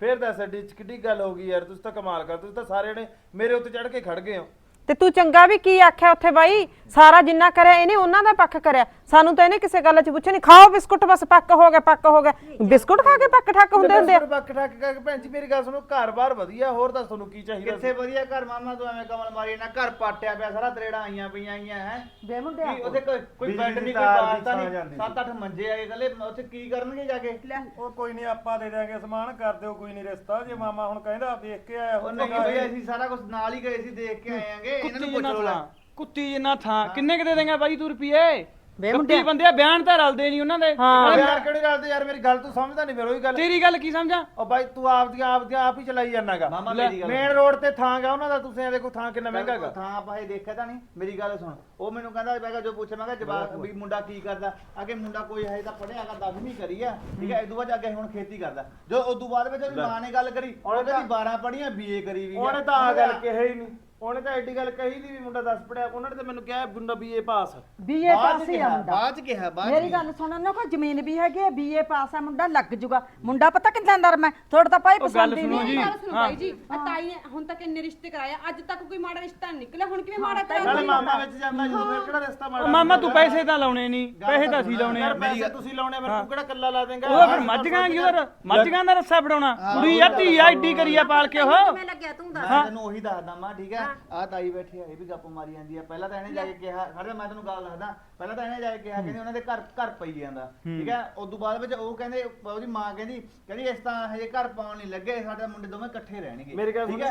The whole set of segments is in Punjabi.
ਫੇਰ ਦੱਸ ਅੱਡੀ ਚ ਕਿੱਡੀ ਗੱਲ ਹੋ ਗਈ ਯਾਰ, ਤੁਸੀਂ ਤਾਂ ਕਮਾਲ ਕਰ, ਤੁਸੀਂ ਤਾਂ ਸਾਰੇ ਨੇ ਮੇਰੇ ਉੱਤੇ ਚੜ ਕੇ ਖੜ ਗਏ ਹੋ। ਤੇ ਤੂੰ ਚੰਗਾ ਵੀ ਕੀ ਆਖਿਆ ਉੱਥੇ ਬਾਈ? ਸਾਰਾ ਜਿੰਨਾ ਕਰਿਆ ਇਹਨੇ ਉਹਨਾਂ ਦਾ ਪੱਖ ਕਰਿਆ। ਸਾਨੂੰ ਤਾਂ ਇਹਨੇ ਕਿਸੇ ਗੱਲ 'ਚ ਪੁੱਛਿਆ ਨਹੀਂ। ਖਾਓ ਬਿਸਕੁਟ ਬਸ ਪੱਕ ਹੋ ਗਿਆ ਪੱਕ ਹੋ ਗਿਆ। ਬਿਸਕੁਟ ਖਾ ਕੇ ਪੱਕ ਠੱਕ ਹੁੰਦੇ ਹੁੰਦੇ ਆ। ਬੱਕ ਠੱਕ ਕੇ ਭੈਣ ਜੀ ਮੇਰੀ ਗੱਲ ਸੁਣੋ ਘਰ-ਬਾਰ ਵਧੀਆ ਹੋਰ ਦੱਸ ਤੁਹਾਨੂੰ ਕੀ ਚਾਹੀਦਾ ਕਿੱਥੇ ਵਧੀਆ ਘਰ? ਮਾਮਾ ਤੂੰ ਐਵੇਂ ਕਮਲ ਮਾਰੀ ਨਾ ਘਰ ਪਾਟਿਆ ਪਿਆ ਸਾਰਾ ਤਰੇੜਾਂ ਆਈਆਂ ਪਈਆਂ ਆਈਆਂ ਹੈ? ਬੇ ਮੁੰਡਿਆ। ਕੀ ਉੱਥੇ ਕੋਈ ਕੋਈ ਬਿਜਲੀ ਬੈੱਡ ਦੀ ਨਹੀਂ ਕੋਈ ਤਾਰ ਦੀ ਛਾਂ ਨਹੀਂ? ਸੱਤ ਅੱਠ ਮੰਜੇ ਆਏ ਗੱਲੇ ਉੱਥੇ ਕੀ ਕਰਨਗੇ ਜਾ ਕੇ? ਉਹ ਕੋਈ ਨਹੀਂ ਆਪਾਂ ਦੇ ਦਿਆਂਗੇ ਸਮਾਨ ਕਰ ਦਿਓ ਕੋਈ ਨਹੀਂ ਰਿਸ਼ਤਾ। ਜੇ ਮਾਮਾ ਹੁਣ ਕਹਿੰਦਾ ਵੇਖ ਕੇ ਆਇਆ ਉਹ ਨਹੀਂ ਬਈ ਅਸੀਂ ਸਾਰਾ ਕੁਝ ਨਾਲ ਹੀ ਗਏ ਸੀ ਦੇਖ ਕੇ ਆਏਾਂਗੇ ਇਹਨਾਂ ਕੁੱਤੀ ਨੂੰ ਜਿੰਨਾ ਪੁੱਛ ਥਾਂ ਕੁੱਤੀ ਜਿੰਨਾ ਥਾਂ। ਕਿੰਨੇ ਕੁ ਦੇ ਦੇਂਗਾ ਬਾਈ ਤੂੰ ਰੁਪਏ ਕੁੱਤੀ ਬੰਦੇ ਆ ਬਿਆਨ ਤਾਂ ਰਲਦੇ ਨਹੀਂ ਉਹਨਾਂ ਦੇ। ਹਾਂ। ਯਾਰ ਕਿਹੜੀ ਗੱਲ ਤੇ ਯਾਰ ਮੇਰੀ ਗੱਲ ਤੂੰ ਸਮਝਦਾ ਨਹੀਂ ਫਿਰ ਉਹੀ ਗੱਲ। ਤੇਰੀ ਗੱਲ ਕੀ ਸਮਝਾਂ? ਉਹ ਬਾਈ ਤੂੰ ਆਪ ਦੀਆਂ ਆਪ ਦੀਆਂ ਆਪ ਹੀ ਚਲਾਈ ਜਾਣਾਗਾ ਮਾਮਾ ਮੇਰੀ ਗੱਲ ਮੇਨ ਰੋਡ ਤੇ ਥਾਂ ਗਾ ਉਹਨਾਂ ਦਾ ਤੁਸੀਂ ਇਹ ਦੇਖੋ ਥਾਂ ਕਿੰਨਾ ਮਹਿੰਗਾ ਹੈਗਾ ਥਾਂ ਆਪਾਂ ਇਹ ਦੇਖਿਆ ਤਾਂ ਨਹੀਂ ਮੇਰੀ ਗੱਲ ਸੁਣ। ਉਹ ਮੈਨੂੰ ਕਹਿੰਦਾ ਮੈਂ ਕਿਹਾ ਜੋ ਪੁੱਛਿਆ ਮੈਂ ਕਿਹਾ ਜਵਾਬ ਵੀ ਮੁੰਡਾ ਕੀ ਕਰਦਾ? ਅੱਗੇ ਮੁੰਡਾ ਕੋਈ ਹੈ ਤਾਂ ਪੜਿਆ ਹੈਗਾ 10ਵੀਂ ਕਰੀ ਆ ਠੀਕ ਹੈ। ਇਦੋਂ ਬਾਅਦ ਅੱਗੇ ਹੁਣ ਖੇਤੀ ਕਰਦਾ। ਜੋ ਉਦੋਂ ਬਾਅਦ ਵਿੱਚ ਉਹਦੀ ਮਾਂ ਨੇ ਗੱਲ ਕਰੀ ਉਹਨੇ ਕਹਿੰਦੀ 12 ਪੜੀਆਂ ਬੀਏ ਕਰੀ ਵੀ ਆ। ਉਹਨੇ ਤਾਂ ਆ। ਗੱਲ ਕਹੀ ਹੀ ਨਹੀਂ। ਉਹਨੇ ਤਾਂ ਐਡੀ ਗੱਲ ਕਹੀ ਨਹੀਂ ਵੀ ਮੁੰਡਾ 10 ਪੜਿਆ ਉਹਨਾਂ ਨੇ ਤਾਂ ਮੈਨੂੰ ਕਿਹਾ ਮੁੰਡਾ ਬੀਏ ਪਾਸ ਬੀਏ ਪਾਸ ਹੀ ਆ ਮੁੰਡਾ ਬਾਅਦ ਚ ਕਿਹਾ ਬਾਅਦ ਚ ਮੇਰੀ ਗੱਲ ਸੁਣ ਉਹਨਾਂ ਕੋਲ ਜ਼ਮੀਨ ਵੀ ਹੈਗੀ ਹੈ ਬੀਏ ਪਾਸ ਆ ਮੁੰਡਾ ਲੱਗ ਜੂਗਾ। ਮੁੰਡਾ ਪਤਾ ਕਿੰਨਾ ਨਰਮ ਹੈ ਥੋੜਾ ਤਾਂ ਭਾਈ ਉਹ ਗੱਲ ਪਸੰਦ ਹੀ ਸੁਣੋ ਨਹੀਂ ਜੀ। ਗੱਲ ਸੁਣੋ ਬਾਈ ਜੀ ਆ ਤਾਈ ਨੇ ਹੁਣ ਤੱਕ ਇੰਨੇ ਰਿਸ਼ਤੇ ਕਰਾਏ ਆ, ਅੱਜ ਤੱਕ ਕੋਈ ਮਾੜਾ ਰਿਸ਼ਤਾ ਨਹੀਂ ਨਿਕਲਿਆ ਹੁਣ ਕਿਵੇਂ ਮਾੜਾ ਨਾਲੇ ਮਾਮਾ ਵਿੱਚ ਜਾਂਦਾ ਜਦੋਂ ਫਿਰ ਕਿਹੜਾ ਰਿਸ਼ਤਾ ਮਾੜਾ ਮਾਮਾ ਤੂੰ ਪੈਸੇ ਤਾਂ ਲਾਉਣੇ ਨਹੀਂ ਪੈਸੇ ਤਾਂ ਅਸੀਂ ਲਾਉਣੇ ਆ। ਯਾਰ ਪੈਸੇ ਤੁਸੀਂ ਲਾਉਣੇ ਫਿਰ ਤੂੰ ਕਿਹੜਾ ਕੱਲਾ ਲਾ ਦੇਂਗਾ? ਉਹ ਫਿਰ ਮੱਝਾਂ ਕੀ ਉਹਦਾ ਮੱਝਾਂ ਦਾ ਰੱਸਾ ਫੜਾਉਣਾ। ਕੁੜੀ ਆ ਧੀ ਆ ਏਡੀ ਕਰੀਆ ਪਾਲ ਕੇ ਉਹ। ਕਿਵੇਂ ਲੱਗਿਆ ਤੂੰ ਦੱਸ। ਮੈਂ ਤੈਨੂੰ ਉਹੀ ਦੱਸਦਾ ਮਾਂ ਠੀਕ ਹੈ? ਆ ਤਾਈ ਬੈਠੀ ਆ ਇਹ ਵੀ ਗੱਪ ਮਾਰੀ ਜਾਂਦੀ ਆ। ਪਹਿਲਾਂ ਤਾਂ ਇਹਨੇ ਜਾ ਕੇ ਕਿਹਾ ਖੜੇ ਮੈਂ ਤੈਨੂੰ ਗੱਲ ਦੱਸਦਾ। ਪਹਿਲਾਂ ਤਾਂ ਇਹਨੇ ਜਾ ਕੇ ਕਿਹਾ ਕਹਿੰਦੀ ਉਹਨਾਂ ਦੇ ਘਰ ਘਰ ਪਈ ਜਾਂਦਾ। ਠੀਕ ਹੈ? ਉਸ ਤੋਂ ਬਾਅਦ ਵਿੱਚ ਉਹ ਕਹਿੰਦੇ ਉਹਦੀ ਮਾਂ ਕਹਿੰਦੀ ਕਹਿੰਦੀ ਇਸ ਤਾਂ ਹਜੇ ਘਰ ਪਾਉਣ ਨਹੀਂ ਲੱਗੇ ਸਾਡੇ ਮੁੰਡੇ ਦੋਵੇਂ ਇਕੱਠੇ ਰਹਿਣਗੇ। ਮੇਰੀ ਗੱਲ ਠੀਕ ਸੁਣ।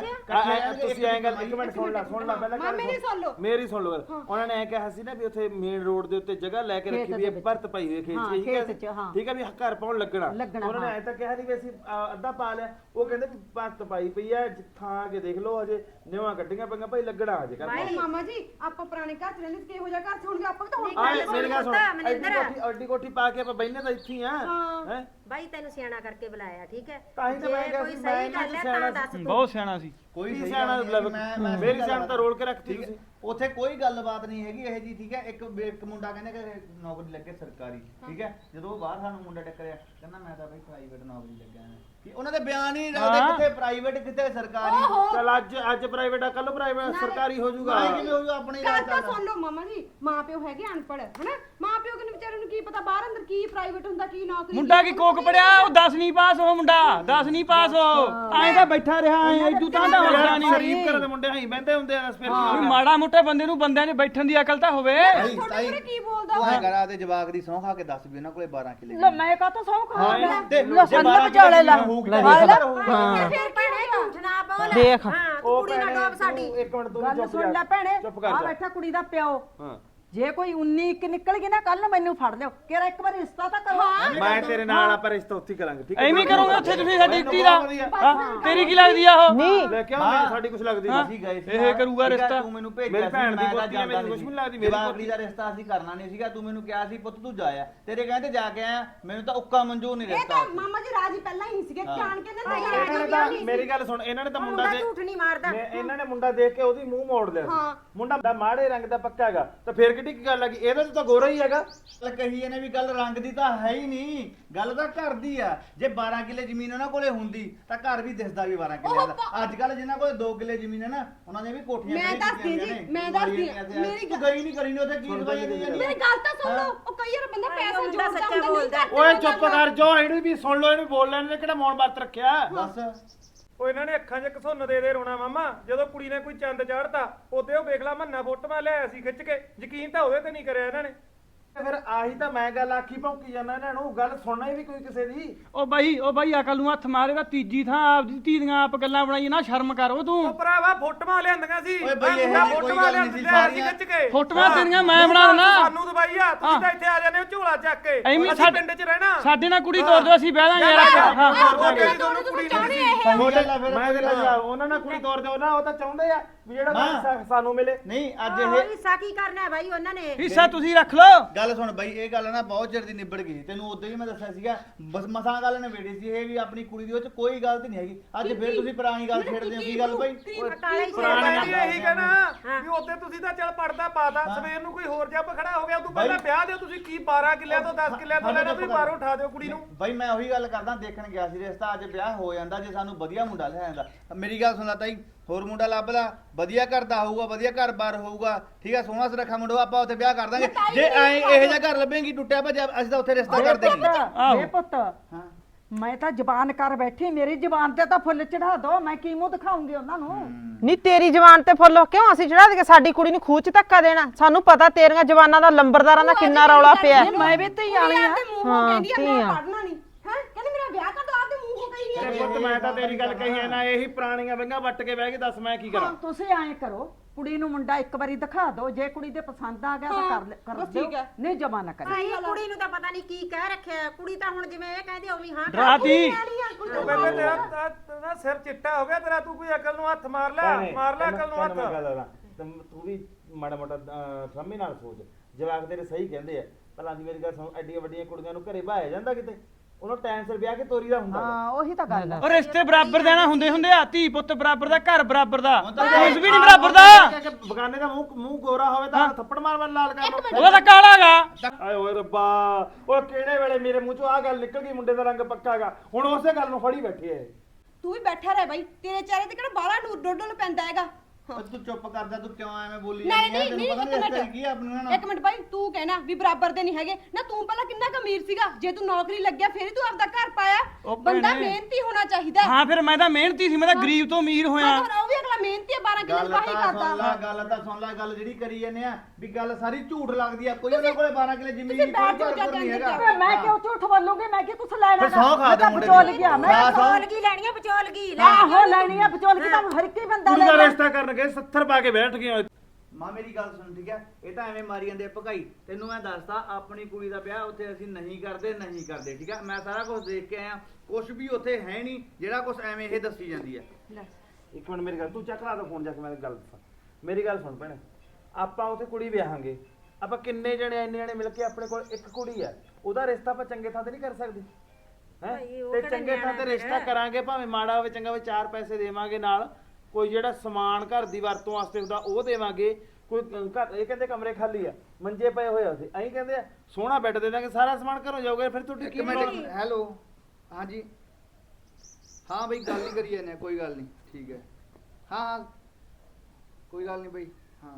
ਹੈ? ਤੁਸੀਂ ਐਂ ਗੱਲ ਇੱਕ ਮਿੰਟ ਸੁਣ ਲੈ ਸੁਣ ਲੈ ਪਹਿਲਾਂ ਮਾਂ, ਗੱਲ ਮੇਰੀ ਸੁਣ। ਲਓ। ਮੇਰੀ ਸੁਣ ਲਓ ਗੱਲ। ਉਹਨਾਂ ਨੇ ਐ ਕਿਹਾ ਸੀ ਨਾ ਵੀ ਉੱਥੇ ਮੇਨ ਰੋਡ ਦੇ ਉੱਤੇ ਜਗ੍ਹਾ ਲੈ ਕੇ ਰੱਖੀ ਵੀ ਇਹ ਭਰਤ ਪਈ ਹੋਈ ਹੈ ਖੇਤ ਹਾਂ, ਠੀਕ ਹੈ? ਹਾਂ। ਠੀਕ ਹੈ ਵੀ ਘਰ ਪਾਉਣ ਲੱਗਣਾ। ਉਹਨਾਂ ਨੇ ਹਾਂ। ਐ ਤਾਂ ਕਿਹਾ ਨਹੀਂ ਵੀ ਅਸੀਂ ਅੱਧਾ ਪਾ ਲਿਆ। ਉਹ ਕਹਿੰਦੇ ਵੀ ਭਰਤ ਪਾਈ ਪਈ ਹੈ ਜਿੱਥਾਂ ਆ ਕੇ ਦੇਖ ਲਓ ਹਜੇ ਨਿਵਾਂ ਕੱਢੀਆਂ ਪਈਆਂ ਭਾਈ ਲੱਗਣਾ ਹਜੇ ਕਰ ਭਾਈ ਮਾਮਾ ਜੀ ਆਪਾਂ ਪੁਰਾਣੇ ਘਰ ਚ ਰਹਿੰਦੇ ਸੀ ਕਿਹੋ ਜਿਹਾ ਘਰ ਚ ਹੁਣ ਆਪਾਂ ਤਾਂ ਹੁਣ ਆਏ ਗੱਲ ਮੇਰੀ ਗੱਲ ਸੁਣ ਸੁਣ, ਐਡੀ ਮਨਿੰਦਰ। ਕੋਠੀ ਐਡੀ ਕੋਠੀ ਪਾ ਕੇ ਆਪਾਂ ਬੈਠਨੇ ਤਾਂ ਇੱਥੇ ਹੀ ਆ। ਹੈ। ਬਾਈ ਤੈਨੂੰ ਸਿਆਣਾ ਕਰਕੇ ਬੁਲਾਇਆ ਠੀਕ ਹੈ? ਤਾਂ ਹੀ ਤਾਂ ਮੈਂ ਜੇ ਕਿਹਾ ਕੋਈ ਸੀ, ਮੈਂ ਸਹੀ ਗੱਲ ਹੈ ਸਿਆਣਾ ਤਾਂ ਦੱਸ ਤੂੰ। ਬਹੁਤ ਸਿਆਣਾ ਸੀ। ਕੋਈ ਸਹੀ ਸਿਆਣਾ ਗੱਲ ਨਹੀਂ ਮਤਲਬ ਮੈਂ- ਮੈਂ ਮੇਰੀ ਗੱਲ ਸਿਆਣ ਤਾਂ ਰੋਲ ਕੇ ਰੱਖਤੀ ਠੀਕ ਹੈ। ਤੁਸੀਂ। ਉੱਥੇ ਕੋਈ ਗੱਲਬਾਤ ਨਹੀਂ ਹੈਗੀ ਇਹ ਜੀ ਠੀਕ ਹੈ? ਇੱਕ ਇੱਕ ਮੁੰਡਾ ਕਹਿੰਦਾ ਕਿ ਨੌਕਰੀ ਲੱਗੇ ਸਰਕਾਰੀ ਠੀਕ ਹੈ? ਜਦੋਂ ਉਹ ਬਾਹਰ ਸਾਨੂੰ ਮੁੰਡਾ ਟੱਕਰਿਆ ਕਹਿੰਦਾ ਮੈਂ ਤਾਂ ਬਈ ਪ੍ਰਾਈਵੇਟ ਨੌਕਰੀ ਲੱਗਿਆ ਹਾਂ ਕਿ ਉਹਨਾਂ ਦੇ ਬਿਆਨ ਹੀ ਲੱਗਦੇ ਹਾਂ। ਕਿੱਥੇ ਪ੍ਰਾਈਵੇਟ ਕਿੱਥੇ ਸਰਕਾਰੀ। ਚਲ ਅੱਜ ਅੱਜ ਪ੍ਰਾਈਵੇਟ ਆ ਕੱਲ ਪ੍ਰਾਈਵੇਟ ਸਰਕਾਰੀ ਹੋ ਜਾਊਗਾ। ਕਿਵੇਂ ਹੋਊਗਾ ਆਪਣੀ ਗੱਲ ਰਾਜ ਤਾਂ ਸੁਣ ਲਓ ਮਾਮਾ ਜੀ ਮਾਂ ਪਿਓ ਹੈਗੇ ਅਨਪੜ੍ਹ ਹਨਾ? ਮਾਂ ਪਿਓ ਕਿਨ ਵਿਚਾਰੇ ਨੂੰ ਕੀ ਪਤਾ ਬਾਹਰ ਅੰਦਰ ਕੀ ਪ੍ਰਾਈਵੇਟ ਹੁੰਦਾ ਕੀ ਨੌਕਰੀ ਮੁੰਡਾ ਕੀ ਕੋਕ ਪੜਿਆ? ਉਹ 10 ਨਹੀਂ ਪਾਸ ਉਹ ਮੁੰਡਾ 10 ਨਹੀਂ ਪਾਸ ਉਹ ਐਂ ਤਾਂ ਬੈਠਾ ਰਿਹਾ ਐਂ ਐਦੂ ਤਾਂ ਦਾ ਯਾਰ ਨਹੀਂ ਸ਼ਰੀਫ ਘਰ ਦੇ ਮੁੰਡੇ ਹਾਂ ਬਹਿੰਦੇ ਹੁੰਦੇ ਆ ਫਿਰ ਵੀ ਮਾੜਾ ਮੋਟੇ ਬੰਦੇ ਨੂੰ ਬੰਦਿਆਂ 'ਚ ਬੈਠਣ ਦੀ ਅਕਲ ਤਾਂ ਹੋਵੇ। ਤੁਹਾਡੇ ਮੂਹਰੇ ਕੀ ਬੋਲਦਾ? ਤੂੰ ਐ ਕਰਾ ਤੇ ਜਵਾਕ ਦੀ ਸੌਂ ਖਾ ਕੇ ਦੱਸ ਵੀ ਉਹਨਾਂ ਕੋਲੇ 12 ਕਿੱਲੇ ਲੈ ਮੈਂ ਕਾ ਤਾਂ ਸੌ ਖਾ ਹਾਂ, ਲੈ। ਜੇ ਸੰਨ 12 ਵਿਚਾਲੇ ਲਾ। ਹੋਊਗੀ ਲੈ ਤਾਂ ਲੈ। ਹਾਂ। ਫਿਰ ਭੈਣੇ ਝੂਠ ਨਾ ਬੋਲ। ਦੇਖ। ਹਾਂ ਤੂੰ ਕੁੜੀ ਨਾ ਡੋਬ ਸਾਡੀ। ਇੱਕ ਮਿੰਟ ਤੂੰ ਗੱਲ ਚੁੱਪ ਸੁਣ ਕਰ। ਲੈ ਭੈਣੇ। ਚੁੱਪ ਆ ਜਾ। ਬੈਠਾ ਕੁੜੀ ਦਾ ਪਿਓ। ਹਾਂ। ਜੇ ਕੋਈ 19 ਇੱਕ ਨਿਕਲ ਗਈ ਨਾ ਕੱਲ ਮੈਨੂੰ ਫੜ ਲਿਓ। ਕਿਹੜਾ ਇੱਕ ਵਾਰ ਰਿਸ਼ਤਾ ਤਾਂ ਕਰੋ। ਮੈਂ ਤੇਰੇ ਨਾਲ ਆਪਾਂ ਰਿਸ਼ਤਾ ਉੱਥੇ ਹੀ ਕਰਾਂਗੇ ਠੀਕ ਐਵੇਂ ਕਰੋਗੇ ਉੱਥੇ ਤੁਸੀਂ ਸਾਡੀ ਡਿਊਟੀ ਦਾ? ਹਾਂ, ਤੇਰੀ ਕੀ ਲੱਗਦੀ ਆ ਉਹ? ਨਹੀਂ। ਲੈ ਕਿਉਂ ਨਹੀਂ ਸਾਡੀ ਕੁਛ ਲੱਗਦੀ ਨਹੀਂ। ਅਸੀਂ ਗਏ ਸੀ ਇਹ ਨਾਲ, ਕਰੂਗਾ ਠੀਕ ਰਿਸ਼ਤਾ। ਤੂੰ ਮੈਨੂੰ ਭੇਜਿਆ ਮੇਰੀ ਸੀ, ਭੈਣ ਦੀ ਮੈਂ ਤਾਂ ਪੋਤੀ ਹੈ, ਜਾਂਦਾ ਮੈਨੂੰ ਨਹੀਂ। ਕੁਛ ਨਹੀਂ ਲੱਗਦੀ, ਮੇਰੀ ਜਵਾਕੜੀ ਦਾ। ਰਿਸ਼ਤਾ ਅਸੀਂ ਕਰਨਾ ਨਹੀਂ ਸੀਗਾ ਤੂੰ ਮੈਨੂੰ ਕਿਹਾ ਸੀ ਪੁੱਤ ਤੂੰ ਜਾਇਆ। ਤੇਰੇ ਕਹਿੰਦੇ ਜਾ ਕੇ ਆਇਆ ਮੈਨੂੰ ਤਾਂ ਉੱਕਾ ਮਨਜ਼ੂਰ ਨਹੀਂ ਇਹ ਰਿਸ਼ਤਾ ਤਾਂ ਮਾਮਾ ਜੀ ਰਾਜੀ ਪਹਿਲਾਂ ਹੀ ਨਹੀਂ ਸੀਗੇ ਜਾਣ ਕੇ ਨਾ ਇਹਨਾਂ ਨੇ ਤਾਂ ਮੇਰੀ ਗੱਲ ਸੁਣ ਇਹਨਾਂ ਨੇ ਤਾਂ ਮੁੰਡਾ ਮੁੰਡਾ ਦੇ ਝੂਠ ਨਹੀਂ ਮਾਰਦਾ। ਮੈਂ- ਇਹਨਾਂ ਨੇ ਮੁੰਡਾ ਦੇਖ ਕੇ ਉਹਦੀ ਮੂੰਹ ਮੋੜ ਲਿਆ ਸੀ। ਮੁੰਡਾ ਦਾ ਮਾੜੇ ਰੰਗ ਦਾ ਪੱਕਾ ਹੈਗਾ ਤਾਂ ਫੇਰ ਕਿੱਡੀ ਕੀ ਗੱਲ ਹੈਗੀ ਇਹਦੇ ਚ ਤਾਂ ਗੋਰਾ ਹੀ ਹੈਗਾ। ਗੱਲ ਕਹੀ ਇਹਨੇ ਵੀ ਗੱਲ ਰੰਗ ਦੀ ਤਾਂ ਹੈ ਹੀ ਨਹੀਂ। ਗੱਲ ਤਾਂ ਘਰ ਦੀ ਆ। ਜੇ 12 ਕਿੱਲੇ ਜ਼ਮੀਨ ਉਹਨਾਂ ਕੋਲੇ ਹੁੰਦੀ ਤਾਂ ਘਰ ਵੀ ਦਿਸਦਾ ਵੀ 12 ਕਿੱਲੇ ਦਾ। ਅੱਜ ਕੱਲ ਜਿਨ੍ਹਾਂ ਕੋਲੇ 2 ਕਿੱਲੇ ਜ਼ਮੀਨ ਹੈ ਨਾ ਉਹਨਾਂ ਨੇ ਵੀ ਕੋਠੀਆਂ ਮੈਂ ਖਰੀਦ ਦੱਸਦੀ ਜੀ, ਨੇ। ਮੈਂ ਦੱਸਦੀ ਹਾਂ, ਮੇਰੀ ਮੇਰੀ ਤੂੰ ਗਈ ਨਹੀਂ ਕਰੀ ਨੇ ਉੱਥੇ ਕੀ ਦਵਾਈ ਦੇ ਮੇਰੀ ਗੱਲ ਤਾਂ ਸੁਣ ਲਓ ਉਹ ਕਈ ਵਾਰ ਬੰਦਾ ਪੈਸਾ ਜੋੜਦਾ ਸੱਚਾ ਹੁੰਦਾ ਨਹੀਂ ਬੋਲਦਾ। ਓਏ ਚੁੱਪ ਕਰ ਜੋ ਇਹਨੂੰ ਵੀ ਸੁਣ ਲਓ ਇਹਨੂੰ ਬੋਲ ਲੈਣ ਦੇ ਕਿਹੜਾ ਮੌਨ ਵਰਤ ਰੱਖਿਆ। ਬਸ। ਉਹ ਇਹਨਾਂ ਨੇ ਅੱਖਾਂ 'ਚ ਘਸੁੰਨ ਦੇ ਦੇ ਰੋਣਾ ਮਾਮਾ, ਜਦੋਂ ਕੁੜੀ ਨੇ ਕੋਈ ਚੰਦ ਚਾੜਤਾ ਉਹਦੇ ਉਹ ਵੇਖ ਲਾ, ਮੰਨਾ ਫੋਟੋਆਂ ਲਿਆਇਆ ਸੀ ਖਿੱਚ ਕੇ, ਯਕੀਨ ਤਾਂ ਉਹਦੇ ਤੇ ਨਹੀਂ ਕਰਿਆ ਇਹਨਾਂ ਨੇ। ਫਿਰ ਆਹੀ ਤਾਂ ਮੈਂ ਗੱਲ ਆਖੀ ਭੌਂਕੀ ਜਾਂਦਾ ਇਹਨਾਂ ਨੂੰ ਗੱਲ ਸੁਣਨਾ ਹੀ ਵੀ ਕੋਈ ਕਿਸੇ ਦੀ। ਉਹ ਬਾਈ ਉਹ ਬਾਈ ਅਕਲ ਨੂੰ ਹੱਥ ਮਾਰੇਗਾ ਤੀਜੀ ਥਾਂ ਆਪਦੀ ਧੀ ਦੀਆਂ ਆਪ ਗੱਲਾਂ ਬਣਾਈ ਨਾ ਸ਼ਰਮ ਕਰ ਉਹ ਤੂੰ। ਉਹ ਭਰਾਵਾ ਫੋਟੋਆਂ ਲਿਆਂਦੀਆਂ ਸੀ। ਓਏ ਬਈ ਇਹ ਮੁੰਡਾ ਕੋਈ ਫੋਟੋਆਂ ਗੱਲ ਲਿਆਂਦੀਆਂ ਨਹੀਂ ਸੀ, ਲਿਆਇਆ ਸੀ ਸਾਰੀਆਂ- ਖਿੱਚ ਕੇ। ਫੋਟੋਆਂ ਹਾਂ। ਤੇਰੀਆਂ ਮੈਂ ਬਣਾ ਦੇਣਾ। ਸਾਨੂੰ ਦਵਾਈ ਆ ਤੁਸੀਂ ਤਾਂ ਇੱਥੇ ਆ ਜਾਂਦੇ ਹੋ ਝੋਲਾ ਚੱਕ ਕੇ। ਐਵੇਂ ਅਸੀਂ ਸਾਡੇ- ਪਿੰਡ 'ਚ ਰਹਿਣਾ। ਸਾਡੇ ਨਾਲ ਕੁੜੀ ਤੋਰ ਦਿਓ ਅਸੀਂ ਬਹਿ ਦਾਂਗੇ ਯਾਰ। ਹਾਂ। ਉਹ ਕਿਹੜੀ ਤੁਹਾਨੂੰ ਕੁੜੀ ਨਹੀਂ ਸੀ ਸਹੀ ਗੱਲ ਆ ਫਿਰ ਮੈਂ ਤੇ ਜਵਾਬ ਉਹਨਾਂ ਨਾਲ ਕੁੜੀ ਤੋਰ ਦਿਓ ਨਾ ਉਹ ਤਾਂ ਚਾਹੁੰਦੇ ਆ ਵੀ ਜਿਹੜਾ ਹਾਂ। ਸਾਨੂੰ ਮਿਲੇ। ਨਹੀਂ ਅੱਜ ਇਹ ਹਿੱਸਾ ਕੀ ਕਰਨਾ ਹੈ ਬਾਈ ਉਹਨਾਂ ਨੇ? ਹਿੱਸਾ ਤੁਸੀਂ ਰੱਖ ਲਓ। ਗੱਲ ਸੁਣ ਬਈ ਇਹ ਗੱਲ ਨਾ ਬਹੁਤ ਚਿਰ ਦੀ ਨਿਬੜ ਗਈ। ਤੈਨੂੰ ਉਦੋਂ ਹੀ ਮੈਂ ਦੱਸਿਆ ਸੀਗਾ ਬਸ ਮਸਾਂ ਗੱਲ ਨਵੇੜੀ ਸੀ ਇਹ ਵੀ ਆਪਣੀ ਕੁੜੀ ਦੀ ਉਹ ਚ ਕੋਈ ਗਲਤੀ ਨਹੀਂ ਹੈਗੀ। ਅੱਜ ਫਿਰ ਤੁਸੀਂ ਪੁਰਾਣੀ ਗੱਲ ਛੇੜਦੇ ਹੋ ਕੀ ਗੱਲ ਬਈ? ਮੈਂ ਵੀ ਇਹੀ ਕਹਿਣਾ। ਵੀ ਉੱਤੇ ਤੁਸੀਂ ਤਾਂ ਚੱਲ ਪੜਦਾ ਪਾਤਾ ਸਵੇਰ ਨੂੰ ਕੋਈ ਹੋਰ ਜੱਬ ਖੜਾ ਹੋ ਗਿਆ ਉਦੋਂ ਬਾਈ- ਪਹਿਲਾਂ ਵਿਆਹ ਦਿਓ ਤੁਸੀਂ ਕੀ 12 ਕਿੱਲਿਆਂ ਤੋਂ 10 ਕਿੱਲਿਆਂ ਤੋਂ ਲੈਣਾ ਤੁਸੀਂ ਬਾਹਰੋਂ ਉਠਾ ਦਿਓ ਕੁੜੀ ਨੂੰ। ਬਈ ਮੈਂ ਉਹੀ ਗੱਲ ਕਰਦਾ ਦੇਖਣ ਗਿਆ ਸੀ ਰਿਸ਼ਤਾ ਅੱਜ ਵਿਆਹ ਹੋ ਜਾਂਦਾ ਜੇ ਸਾਨੂੰ ਵਧੀਆ ਮੁੰਡਾ ਲੈ ਆਂਦਾ ਮੇਰੀ ਗੱਲ ਸੁਣ ਤਾਈ ਹੋਰ ਮੁੰਡਾ ਲੱਭਦਾ ਵਧੀਆ ਘਰ ਦਾ ਹੋਊਗਾ ਵਧੀਆ ਘਰ-ਬਾਰ ਹੋਊਗਾ ਠੀਕ ਆ ਸੋਹਣਾ ਸੁਰੱਖਾ ਮੁੰਡਾ ਆਪਾਂ ਉੱਥੇ ਵਿਆਹ ਕਰ ਦਾਂਗੇ। ਜੇ ਐ ਇਹੋ ਜਿਹਾ ਘਰ ਲੱਭੇਗੀ ਟੁੱਟਿਆ ਭੱਜਿਆ ਅਸੀਂ ਤਾਂ ਉੱਥੇ ਰਿਸ਼ਤਾ ਕਰ ਦੇਂਗੇ ਆਹੋ। ਇਹ ਪੁੱਤ ਹਾਂ। ਮੈਂ ਤਾਂ ਜ਼ਬਾਨ ਕਰ ਬੈਠੀ ਮੇਰੀ ਜ਼ਬਾਨ ਤੇ ਤਾਂ ਫੁੱਲ ਚੜਾ ਦੋ ਮੈਂ ਕੀ ਮੂੰਹ ਦਿਖਾਉਂਗੀ ਉਹਨਾਂ ਨੂੰ? ਨਹੀਂ ਤੇਰੀ ਜਵਾਨ ਤੇ ਫੁੱਲ ਕਿਉਂ? ਅਸੀਂ ਚੜਾ ਦੇ ਸਾਡੀ ਕੁੜੀ ਨੂੰ ਖੂਚ ਧੱਕਾ ਦੇਣਾ। ਸਾਨੂੰ ਪਤਾ ਤੇਰੀਆਂ ਜਵਾਨਾਂ ਦਾ ਲੰਬਰਦਾਰਾਂ ਦਾ ਕਿੰਨਾ ਰੌਲਾ ਪਿਆ। ਨਹੀਂ, ਮੈਂ ਵੀ ਧੀ ਵਾਲੀ ਆ ਮੂੰਹੋਂ ਹਾਂ, ਕਹਿੰਦੀ ਆ ਧੀ ਮੈਂ ਆ। ਪੜਨਾ ਨਹੀਂ ਹੈ? ਕਹਿੰਦੀ ਮੇਰਾ ਵਿਆਹ ਕਰ ਦੋ ਤੇ ਪੁੱਤ ਮੈਂ ਤਾਂ ਤੇਰੀ ਗੱਲ ਕਹੀ ਹੈ ਨਾ ਇਹੀ ਪੁਰਾਣੀਆਂ ਵੰਗਾ ਵੱਟ ਕੇ ਬਹਿ ਕੇ ਦੱਸ ਮੈਂ ਕੀ ਕਰਾਂ? ਹਾਂ, ਤੁਸੀਂ ਐਂ ਕਰੋ ਕੁੜੀ ਨੂੰ ਮੁੰਡਾ ਇੱਕ ਵਾਰੀ ਦਿਖਾ ਦਿਓ ਜੇ ਕੁੜੀ ਦੇ ਪਸੰਦ ਆ ਗਿਆ ਤਾਂ ਕਰ ਲੈ- ਕਰ ਬਸ ਦਿਓ। ਠੀਕ ਹੈ। ਨਹੀਂ ਜਮਾ ਨਾ ਕਰੇ ਭਾਈ ਕੁੜੀ ਨੂੰ ਤਾਂ ਪਤਾ ਨਹੀਂ ਕੀ ਕਹਿ ਰੱਖਿਆ ਹੈ। ਕੁੜੀ ਤਾਂ ਹੁਣ ਜਿਵੇਂ ਇਹ ਕਹਿੰਦੀ ਉਵੇਂ ਹਾਂ ਡਰਾਤੀ ਉਹ ਬੇਬੇ ਤੇਰਾ ਤਾਂ- ਤੇਰਾ ਸਿਰ ਚਿੱਟਾ ਹੋ ਗਿਆ ਤੇਰਾ ਤੂੰ ਕੋਈ ਅਕਲ ਨੂੰ ਹੱਥ ਮਾਰ ਲੈ ਭੈਣੇ, ਮਾਰ ਲੈ ਅਕਲ ਨੂੰ ਤੈਨੂੰ ਮੈਂ ਹੱਥ ਗੱਲ ਦੱਸਾਂ। ਤੈਨੂੰ- ਤੂੰ ਵੀ ਮਾੜਾ ਮੋਟਾ ਸੰਮੀ ਨਾਲ ਸੋਚ। ਜਵਾਕ ਤੇਰੇ ਸਹੀ ਕਹਿੰਦੇ ਆ। ਭਲਾ ਦੀ ਮੇਰੀ ਗੱਲ ਸੁਣ ਐਡੀਆਂ ਵੱਡੀਆਂ ਕੁੜੀਆਂ ਨੂੰ ਘਰੇ ਬਾਇਆ ਜਾਂਦਾ ਕਿਤੇ? ਉਹਨੂੰ ਟਾਈਮ ਸਿਰ ਵਿਆਹ ਕੇ ਤੋਰੀ ਦਾ ਹੁੰਦਾ। ਹਾਂ ਉਹੀ ਤਾਂ ਗੱਲ ਹੈ ਉਹ ਰਿਸ਼ਤੇ ਬਰਾਬਰ ਦੇਣਾ ਹੁੰਦੇ ਹੁੰਦੇ ਆ ਧੀ ਪੁੱਤ ਬਰਾਬਰ ਦਾ ਘਰ ਬਰਾਬਰ ਦਾ। ਕੁਝ ਵੀ ਨਹੀਂ ਬਰਾਬਰ ਦਾ। ਬਗਾਨੇ ਦਾ ਮੂੰਹ ਮੂੰਹ ਗੋਰਾ ਹੋਵੇ ਤਾਂ ਥੱਪੜ ਮਾਰ ਮਾਰ ਲਾਲ ਕਰ ਲੋ ਉਹਦਾ ਤਾਂ ਕਾਲਾਗਾ ਆਏ ਓਏ ਰੱਬਾ ਉਹ ਕਿਹੜੇ ਵੇਲੇ ਮੇਰੇ ਮੂੰਹ ਚੋਂ ਆ ਗੱਲ ਨਿਕਲ ਗਈ ਮੁੰਡੇ ਦਾ ਰੰਗ ਪੱਕਾਗਾ ਹੁਣ ਉਸੇ ਗੱਲ ਨੂੰ ਫੜੀ ਬੈਠੇ ਐ ਤੂੰ ਵੀ ਬੈਠਾ ਰਹਿ ਬਾਈ ਤੇਰੇ ਚਿਹਰੇ ਤੇ ਕਿਹੜਾ ਬਾਲਾ ਡੋਡਲ ਪੈਂਦਾ ਹੈਗਾ। ਉਹ ਤੂੰ ਚੁੱਪ ਕਰਦਾ ਤੂੰ ਕਿਉਂ ਐਵੇਂ ਬੋਲੀ ਨਹੀਂ ਆ? ਨਹੀਂ ਨਹੀਂ ਪਤਾ ਇੱਕ ਮਿੰਟ ਕੀ ਆ ਆਪਣਾ ਨਾਲ ਇੱਕ ਮਿੰਟ ਬਾਈ ਤੂੰ ਕਹਿਣਾ ਵੀ ਬਰਾਬਰ ਦੇ ਨਹੀਂ ਹੈਗੇ। ਨਾ ਤੂੰ ਪਹਿਲਾਂ ਕਿੰਨਾ ਕੁ ਅਮੀਰ ਸੀਗਾ? ਜੇ ਤੂੰ ਨੌਕਰੀ ਲੱਗਿਆ ਫਿਰ ਹੀ ਤੂੰ ਆਪਦਾ ਘਰ ਪਾਇਆ। ਉਹ ਬੰਦਾ ਭੈਣੇ। ਮਿਹਨਤੀ ਹੋਣਾ ਚਾਹੀਦਾ। ਹਾਂ ਫਿਰ ਮੈਂ ਤਾਂ ਮਿਹਨਤੀ ਸੀ ਮੈਂ ਤਾਂ ਗਰੀਬ ਤੋਂ ਅਮੀਰ ਹੋਇਆ। ਹਾਂ ਤਾਂ ਉਹ ਵੀ ਅਗਲਾ ਮਿਹਨਤੀ ਹੈ 12 ਕਿਲੋ ਗੱਲ ਤਾਂ ਸੁਣ ਕਰਦਾ ਲੈ ਗੱਲ ਤਾਂ ਸੁਣ ਲੈ ਗੱਲ ਜਿਹੜੀ ਕਰੀ ਜਾਂਦੇ ਆ ਵੀ ਗੱਲ ਸਾਰੀ ਝੂਠ ਲੱਗਦੀ ਆ। ਕੋਈ ਉਹਨਾਂ ਕੋਲੇ 12 ਕਿਲੇ ਜ਼ਮੀਨ ਨਹੀਂ ਕੋਈ ਜਾਓ ਘਰ ਨਹੀਂ ਹੈਗਾ। ਕੇ ਮੈਂ ਕਿਉਂ ਝੂਠ ਬੋਲੂਗੀ? ਮੈਂ ਕੀ ਕੁਛ ਲੈਣਾ ਫਿਰ ਸਹੁੰ ਖਾ ਮੈਂ ਤਾਂ ਦਿਓ ਮੁੰਡੇ ਦੀ। ਗਿਆ ਮੈਂ ਸਹੁੰ। ਵਿਚੋਲਗੀ ਲੈਣੀ ਹੈ ਵਿਚੋਲਗੀ ਲੈ ਆਹੋ ਲੈਣੀ ਆ ਵਿਚੋਲ ਤਾਂ ਹਰ ਇੱਕ ਹੀ ਬੰਦਾ ਕੁੜੀ ਦਾ ਲੈਂਦਾ। ਰਿਸ਼ਤਾ ਕਰਨ ਗਏ 70 ਪਾ ਕੇ ਬੈਠ ਗਏ ਮਾਂ ਮੇਰੀ ਗੱਲ ਸੁਣ ਠੀਕ ਹੈ? ਇਹ ਤਾਂ ਐਵੇਂ ਮਾਰੀ ਜਾਂਦੇ ਆ ਭਕਾਈ। ਤੈਨੂੰ ਮੈਂ ਦੱਸਦਾ ਆਪਣੀ ਕੁੜੀ ਦਾ ਵਿਆਹ ਉੱਥੇ ਅਸੀਂ ਨਹੀਂ ਕਰਦੇ ਨਹੀਂ ਕਰਦੇ ਠੀਕ ਹੈ? ਮੈਂ ਸਾਰਾ ਕੁਝ ਦੇਖ ਕੇ ਆਇਆ। ਕੁਝ ਵੀ ਉੱਥੇ ਹੈ ਨਹੀਂ ਜਿਹੜਾ ਕੁਝ ਐਵੇਂ ਇਹ ਦੱਸੀ ਜਾਂਦੀ ਆ ਇੱਕ ਮਿੰਟ ਮੇਰੀ ਗੱਲ ਤੂੰ ਚੱਕ ਲਾ ਦੋ ਫੋਨ ਜਾ ਕੇ ਮੈਂ ਗੱਲ ਦੱਸਾਂ। ਮੇਰੀ ਗੱਲ ਸੁਣ ਭੈਣੇ। ਆਪਾਂ ਉੱਥੇ ਕੁੜੀ ਵਿਆਹਾਂਗੇ। ਆਪਾਂ ਕਿੰਨੇ ਜਣੇ ਇੰਨੇ ਜਣੇ ਮਿਲ ਕੇ ਆਪਣੇ ਕੋਲ ਇੱਕ ਕੁੜੀ ਆ ਉਹਦਾ ਰਿਸ਼ਤਾ ਆਪਾਂ ਚੰਗੇ ਥਾਂ ਤੇ ਨਹੀਂ ਕਰ ਸਕਦੇ। ਹੈ? ਭਾਈ, ਉਹ ਤੇ ਕਿਹੜਾ ਚੰਗੇ ਥਾਂ ਤੇ ਨਿਆਣਾ ਰਿਸ਼ਤਾ ਕਰਾਂਗੇ ਭਾਵੇਂ ਮਾੜਾ ਹੋਵੇ ਚੰਗਾ ਹੋਵੇ ਚਾਰ ਪੈਸੇ ਦੇਵਾਂਗੇ ਨਾਲ। ਕੋਈ ਜਿਹੜਾ ਸਮਾਨ ਘਰ ਦੀ ਵਰਤੋਂ ਵਾਸਤੇ ਹੁੰਦਾ ਉਹ ਦੇਵਾਂਗੇ। ਕੋਈ ਘਰ ਇਹ ਕਹਿੰਦੇ ਕਮਰੇ ਖਾਲੀ ਆ ਮੰਜੇ ਪਏ ਹੋਏ ਆ ਉੱਥੇ ਐਂ ਕਹਿੰਦੇ ਆ ਸੋਹਣਾ ਬੈੱਡ ਦੇ ਦਾਂਗੇ ਸਾਰਾ ਸਮਾਨ ਘਰੋਂ ਜਾਊਗਾ ਫਿਰ ਤੁਹਾਡੀ ਕੀ ਮਿੰਟ ਲੋੜ? ਹੈਲੋ ਹਾਂਜੀ। ਹਾਂ ਬਈ ਗੱਲ ਹੀ ਕਰੀ ਜਾਂਦੇ ਕੋਈ ਗੱਲ ਨਹੀਂ ਠੀਕ ਹੈ। ਹਾਂ ਹਾਂ। ਕੋਈ ਗੱਲ ਨਹੀਂ ਬਈ ਹਾਂ।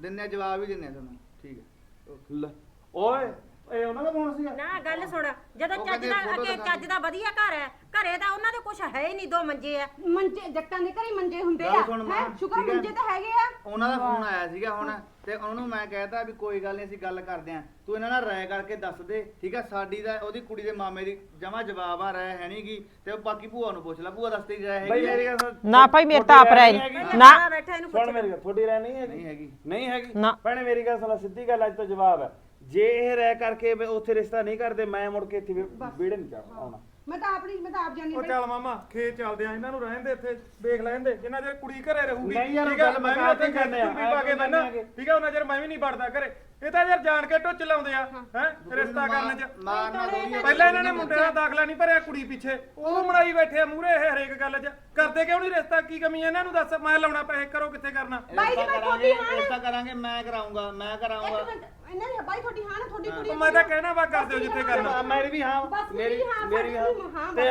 ਦਿੰਨੇ ਜਵਾਬ ਹੀ ਦਿੰਨੇ ਤੁਹਾਨੂੰ ਠੀਕ ਹੈ। ਓਏ ਇਹ ਉਹਨਾਂ ਦਾ ਫੋਨ ਸੀਗਾ ਨਾ ਗੱਲ ਸੁਣ। ਜਦੋਂ ਉਹ ਚੱਜ ਕਹਿੰਦੇ ਦਾ ਫੋਟੋ ਅੱਗੇ ਦਿਖਾ ਚੱਜ ਦਾ। ਵਧੀਆ ਘਰ ਹੈ ਘਰੇ ਤਾਂ ਉਹਨਾਂ ਦੇ ਕੁਝ ਹੈ ਹੀ ਨਹੀਂ ਦੋ ਮੰਜੇ ਆ। ਮੰਜੇ ਜੱਟਾਂ ਦੇ ਘਰੇ ਮੰਜੇ ਹੁੰਦੇ ਗੱਲ ਆ। ਸੁਣ ਮਾਂ, ਹੈਂ? ਸ਼ੁਕਰ ਠੀਕ ਹੈ। ਮੰਜੇ ਤਾਂ ਹੈਗੇ ਆ। ਉਹਨਾਂ ਦਾ ਫੋਨ ਆਇਆ ਸੀਗਾ ਹੁਣ ਤੇ ਉਹਨੂੰ ਮੈਂ ਕਹਿਤਾ ਵੀ ਕੋਈ ਗੱਲ ਨਹੀਂ ਅਸੀਂ ਗੱਲ ਕਰਦੇ ਆਂ ਤੂੰ ਇਹਨਾਂ ਨਾਲ ਰਾਏ ਕਰਕੇ ਦੱਸ ਦੇ ਠੀਕ ਹੈ ਸਾਡੀ ਦਾ ਉਹਦੀ ਕੁੜੀ ਦੇ ਮਾਮੇ ਦੀ ਜਮਾ ਜਵਾਬ ਆ ਰਾਏ ਹੈ ਨਹੀਂਗੀ ਤੇ ਉਹ ਬਾਕੀ ਭੂਆ ਨੂੰ ਪੁੱਛ ਲੈ ਭੂਆ ਦੱਸਦੀ ਰਾਏ ਬਈ ਹੈਗੀ ਮੇਰੀ ਆ? ਗੱਲ ਸੁਣ, ਨਾ ਭਾਈ ਮੇਰੇ ਤਾਂ ਆਪ ਰਾਏ ਨੀ। ਹੈਗੀ? ਨਾ। ਬੈਠਾ ਇਹਨੂੰ ਸੁਣ ਪੁੱਛ ਮੇਰੀ ਗੱਲ ਤੁਹਾਡੀ ਰਾਏ ਨਹੀਂ ਹੈਗੀ ਨਹੀਂ ਹੈਗੀ? ਨਹੀਂ ਹੈਗੀ। ਨਾ। ਭੈਣੇ ਮੇਰੀ ਗੱਲ ਸੁਣ ਸਿੱਧੀ ਗੱਲ ਅੱਜ ਤੋਂ ਜਵਾਬ ਹੈ। ਜੇ ਇਹ ਰਹਿ ਕਰਕੇ ਉੱਥੇ ਰਿਸ਼ਤਾ ਨਹੀਂ ਕਰਦੇ ਮੈਂ ਮੁੜ ਕੇ ਇੱਥੇ ਵਿਹੜੇ ਨਹੀਂ ਜਾਣਾ ਆਉਣਾ। ਮੈਂ ਤਾਂ ਆਪਣੀ ਮੈਂ ਤਾਂ ਆਪ ਜਾਣੀ ਉਹ ਚੱਲ ਮਾਮਾ ਖੇਤ ਚੱਲਦੇ ਆ ਇਹਨਾਂ ਨੂੰ ਰਹਿਣ ਦੇ ਇੱਥੇ ਦੇਖ ਲੈਣ ਦੇ। ਜਿੰਨਾ ਚਿਰ ਕੁੜੀ ਘਰੇ ਰਹੂਗੀ ਨਹੀਂ ਯਾਰ, ਗੱਲ ਮੈਂ ਵੀ ਮੁਕਾ ਉੱਥੇ ਕੇ ਕਰਨੇ ਆ, ਵੀ ਪਾ ਕੇ ਐਂ ਬਹਿਨਾ ਕਿਉਂ ਠੀਕ ਆ? ਉਹਨਾਂ ਚਿਰ ਮੈਂ ਵੀ ਨਹੀਂ ਵੜਦਾ ਘਰੇ। ਇਹ ਤਾਂ ਯਾਰ ਜਾਣ ਕੇ ਟੁੱਚ ਲਾਉਂਦੇ ਆ ਹੈ। ਰਿਸ਼ਤਾ ਕਰਨ ਚ। ਮਾਰਨਾ। ਪਹਿਲਾਂ ਇਹਨਾਂ ਨੇ ਮੁੰਡੇ ਦਾ ਦਾਖਲਾ ਨਹੀਂ ਭਰਿਆ ਕੁੜੀ ਪਿੱਛੇ। ਉਹ ਮੜਾਈ ਬੈਠੇ ਆ ਮੂਰੇ ਇਹ ਹਰੇਕ ਗੱਲ 'ਚ। ਕਰਦੇ ਕਿਉਂ ਨਹੀਂ ਰਿਸ਼ਤਾ? ਕੀ ਕਮੀ ਹੈ ਇਹਨਾਂ ਨੂੰ ਦੱਸ ਮੈਂ ਲਾਉਣਾ ਪੈਸੇ ਕਰੋ ਕਿੱਥੇ ਕਰਨਾ? ਬਾਈ ਜੀ, ਮੈਂ ਕਰਾਂਗੇ ਤੁਹਾਡੀ ਹਾਂ ਨਾ। ਰਿਸ਼ਤਾ ਕਰਾਂਗੇ ਮੈਂ ਕਰਾਉਂਗਾ ਮੈਂ ਕਰਾਉਂਗਾ ਇੱਕ ਮਿੰਟ ਇਹਨਾਂ ਨੇ ਬਾਈ ਤੁਹਾਡੀ ਹਾਂ ਨਾ ਤੁਹਾਡੀ ਕੁੜੀ ਮੈਂ ਤਾਂ ਕਹਿਣਾ ਵਾ ਕਰ ਦਿਓ ਜਿੱਥੇ ਕਰਨਾ। ਮੇਰੀ ਵੀ ਹਾਂ ਮੇਰੀ ਮੇਰੀ ਹਾਂ, ਤੇ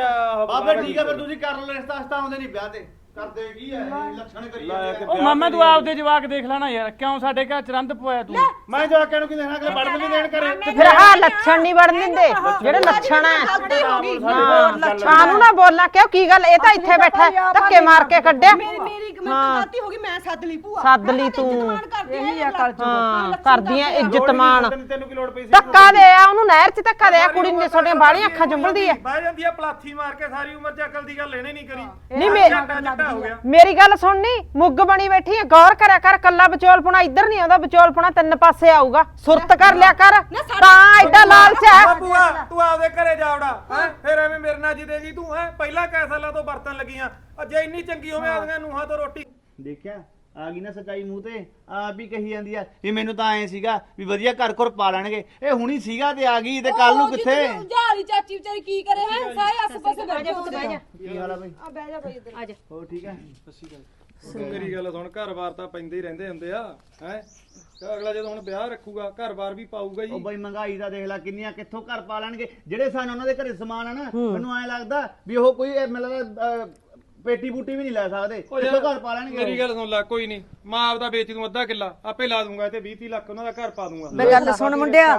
ਬਾਬੇ ਠੀਕ ਆ ਫਿਰ ਤੁਸੀਂ ਕਰ ਲਓ ਰਿਸ਼ਤਾ ਹਸਤਾ ਆਉਂਦੇ ਨਹੀਂ ਵਿਆਹ ਤੇ। ਕਰਦੇ ਕੀ ਹੈ ਇਹ ਲੱਛਣ ਕਰੀ ਲੈ ਜਾਂਦੇ ਕੇ ਆ। ਉਹ ਮਾਮਾ ਤੂੰ ਆਪਦੇ ਜਵਾਕ ਦੇਖ ਲੈਣਾ ਯਾਰ ਕਿਉਂ ਸਾਡੇ ਘਰ ਚ ਰੰਦ ਪੋਇਆ ਤੂੰ? ਮੈਂ ਜਾ ਕੇ ਨੂੰ ਕੀ ਕਿ ਵੜਨ ਵੀ ਦੇਣ ਕਰੇ ਤੇ ਫਿਰ ਆਹ ਲੱਛਣ ਨਹੀਂ ਵੜਨ ਦਿੰਦੇ? ਜਿਹੜੇ ਲੱਛਣ ਆ। ਗਲਤੀ ਹੋ ਗਈ। ਹਾਂ ਨੂੰ ਨਾ ਬੋਲਣਾ ਕਿਉਂ? ਕੀ ਗੱਲ? ਇਹ ਤਾਂ ਇੱਥੇ ਬੈਠਾ ਹੈ, ਧੱਕੇ ਮਾਰ ਕੇ ਕੱਢਿਆ। ਮੇਰੀ ਮੇਰੀ ਮੈਂ ਤਾਂ ਗਲਤੀ ਹੋ ਗਈ ਮੈਂ ਸੱਦ ਲਈ ਭੂਆ। ਸੱਦ ਲਈ ਤੂੰ। ਇਹੀ ਅਕਲ ਚ। ਹਾਂ ਕਰਦੀਆਂ ਇੱਜ਼ਤ ਮਾਣ। ਤੈਨੂੰ ਤੈਨੂੰ ਕੀ ਲੋੜ ਪਈ ਸੀ? ਧੱਕਾ ਦੇ ਆ ਉਹਨੂੰ ਨਹਿਰ 'ਚ ਧੱਕਾ ਦੇ ਆ ਕੁੜੀ ਨੇ ਛੋਟੀਆਂ ਬਾਲੀਆਂ ਅੱਖਾਂ ਚੁੰਬਲਦੀ ਆ ਬਹਿ ਜਾਂਦੀ ਆ ਪਲਾਥੀ ਮਾਰ ਕੇ ਸਾਰੀ ਉਮਰ ਚ ਅਕਲ ਦੀ ਗੱਲ ਇਹਨੇ ਨਹੀਂ ਕਰੀ। ਨਹੀਂ ਮੇ- ਜੱਟਾ ਹੋ ਗਿਆ। ਮੇਰੀ ਗੱਲ ਸੁਣਨੀ ਮੁੱਗ ਬਣੀ ਬੈਠੀ ਹੈ ਗੌਰ ਕਰਿਆ ਕਰ ਕੱਲਾ ਵਿਚੋਲਪੁਣਾ ਇੱਧਰ ਨਹੀਂ ਆਉਂਦਾ ਵਿਚੋਲਪੁਣਾ ਤਿੰਨ ਪਾਸੇ ਆਊਗਾ। ਸੁਰਤ ਕਰ ਲਿਆ ਕਰ। ਤਾਂ ਐਡਾ ਲਾਲਚ ਹੈ। ਬਾਬੂਆ ਤੂੰ ਆਪਦੇ ਘਰੇ ਜਾਵੜਾ ਹੈ? ਫਿਰ ਐਵੇਂ ਮੇਰੇ ਨਾਲ ਜੀ ਦੇਗੀ ਤੂੰ ਹੈ? ਪਹਿਲਾਂ ਕੈ ਸਾਲਾਂ ਤੋਂ ਵਰਤਨ ਲੱਗੀਆਂ। ਅਜੇ ਇੰਨੀ ਚੰਗੀ ਹੋਵੇਂ ਆਦੀਆਂ ਨੂੰਹਾਂ ਤੋਂ ਰੋਟੀ ਦੇਖਿਆ? ਆ ਗਈ ਨਾ ਸੱਚਾਈ ਮੂੰਹ ਤੇ ਆਪ ਵੀ ਕਹੀ ਜਾਂਦੀ ਆ ਵੀ ਮੈਨੂੰ ਤਾਂ ਐ ਸੀਗਾ ਵੀ ਵਧੀਆ ਘਰ ਘਰ ਪਾ ਲੈਣਗੇ। ਇਹ ਹੁਣੀ ਸੀਗਾ ਤੇ ਆ ਗਈ ਤੇ ਕੱਲ ਨੂੰ ਕਿੱਥੇ? ਜਾਰੀ ਚਾਚੀ ਵਿਚਾਰੀ ਕੀ ਕਰੇ ਹੈ? ਸਾਰੇ ਆਸ ਪਾਸੇ ਬੈਠੇ ਹੁੰਦੇ ਆ। ਕੀ ਹਾਲ ਆ ਬਈ? ਆ ਬਹਿ ਜਾ ਬਈ ਇੱਧਰ। ਆ ਜਾ। ਹੋਰ ਠੀਕ ਹੈ ਮੇਰੀ ਗੱਲ ਸੁਣ ਘਰ-ਬਾਰ ਤਾਂ ਪੈਂਦੇ ਹੀ ਰਹਿੰਦੇ ਹੁੰਦੇ ਆ ਹੈ? ਅਗਲਾ ਜਦੋਂ ਹੁਣ ਵਿਆਹ ਰੱਖੂਗਾ ਘਰ-ਬਾਰ ਵੀ ਪਾਊਗਾ ਉਹ ਜੀ ਬਈ ਮਹਿੰਗਾਈ ਦਾ ਦੇਖ ਲੈ ਕਿੰਨੀਆਂ ਕਿੱਥੋਂ ਘਰ ਪਾ ਲੈਣਗੇ। ਜਿਹੜੇ ਸਾਨੂੰ ਉਹਨਾਂ ਦੇ ਘਰੇ ਸਮਾਨ ਆ ਨਾ ਮੈਨੂੰ ਐ ਲੱਗਦਾ ਵੀ ਉਹ ਕੋਈ ਇਹ ਅਹ, ਪੇਟੀ ਬੂਟੀ ਵੀ ਨਹੀਂ ਲੈ ਸਕਦੇ। ਉਹ ਕਿੱਥੋਂ ਘਰ ਪਾ ਲੈਣਗੇ। ਮੇਰੀ ਗੱਲ ਸੁਣ ਲੈ ਕੋਈ ਨਹੀਂ। ਮਾਂ ਆਪਦਾ ਵੇਚ ਦੂੰ ਅੱਧਾ ਕਿੱਲਾ। ਆਪੇ ਲਾ ਦੂੰਗਾ ਤੇ 20 30 ਲੱਖ ਉਹਨਾਂ ਦਾ ਘਰ ਪਾ ਦੂੰਗਾ। ਮੈਂ ਗੱਲ ਸੁਣ ਮੁੰਡਿਆ।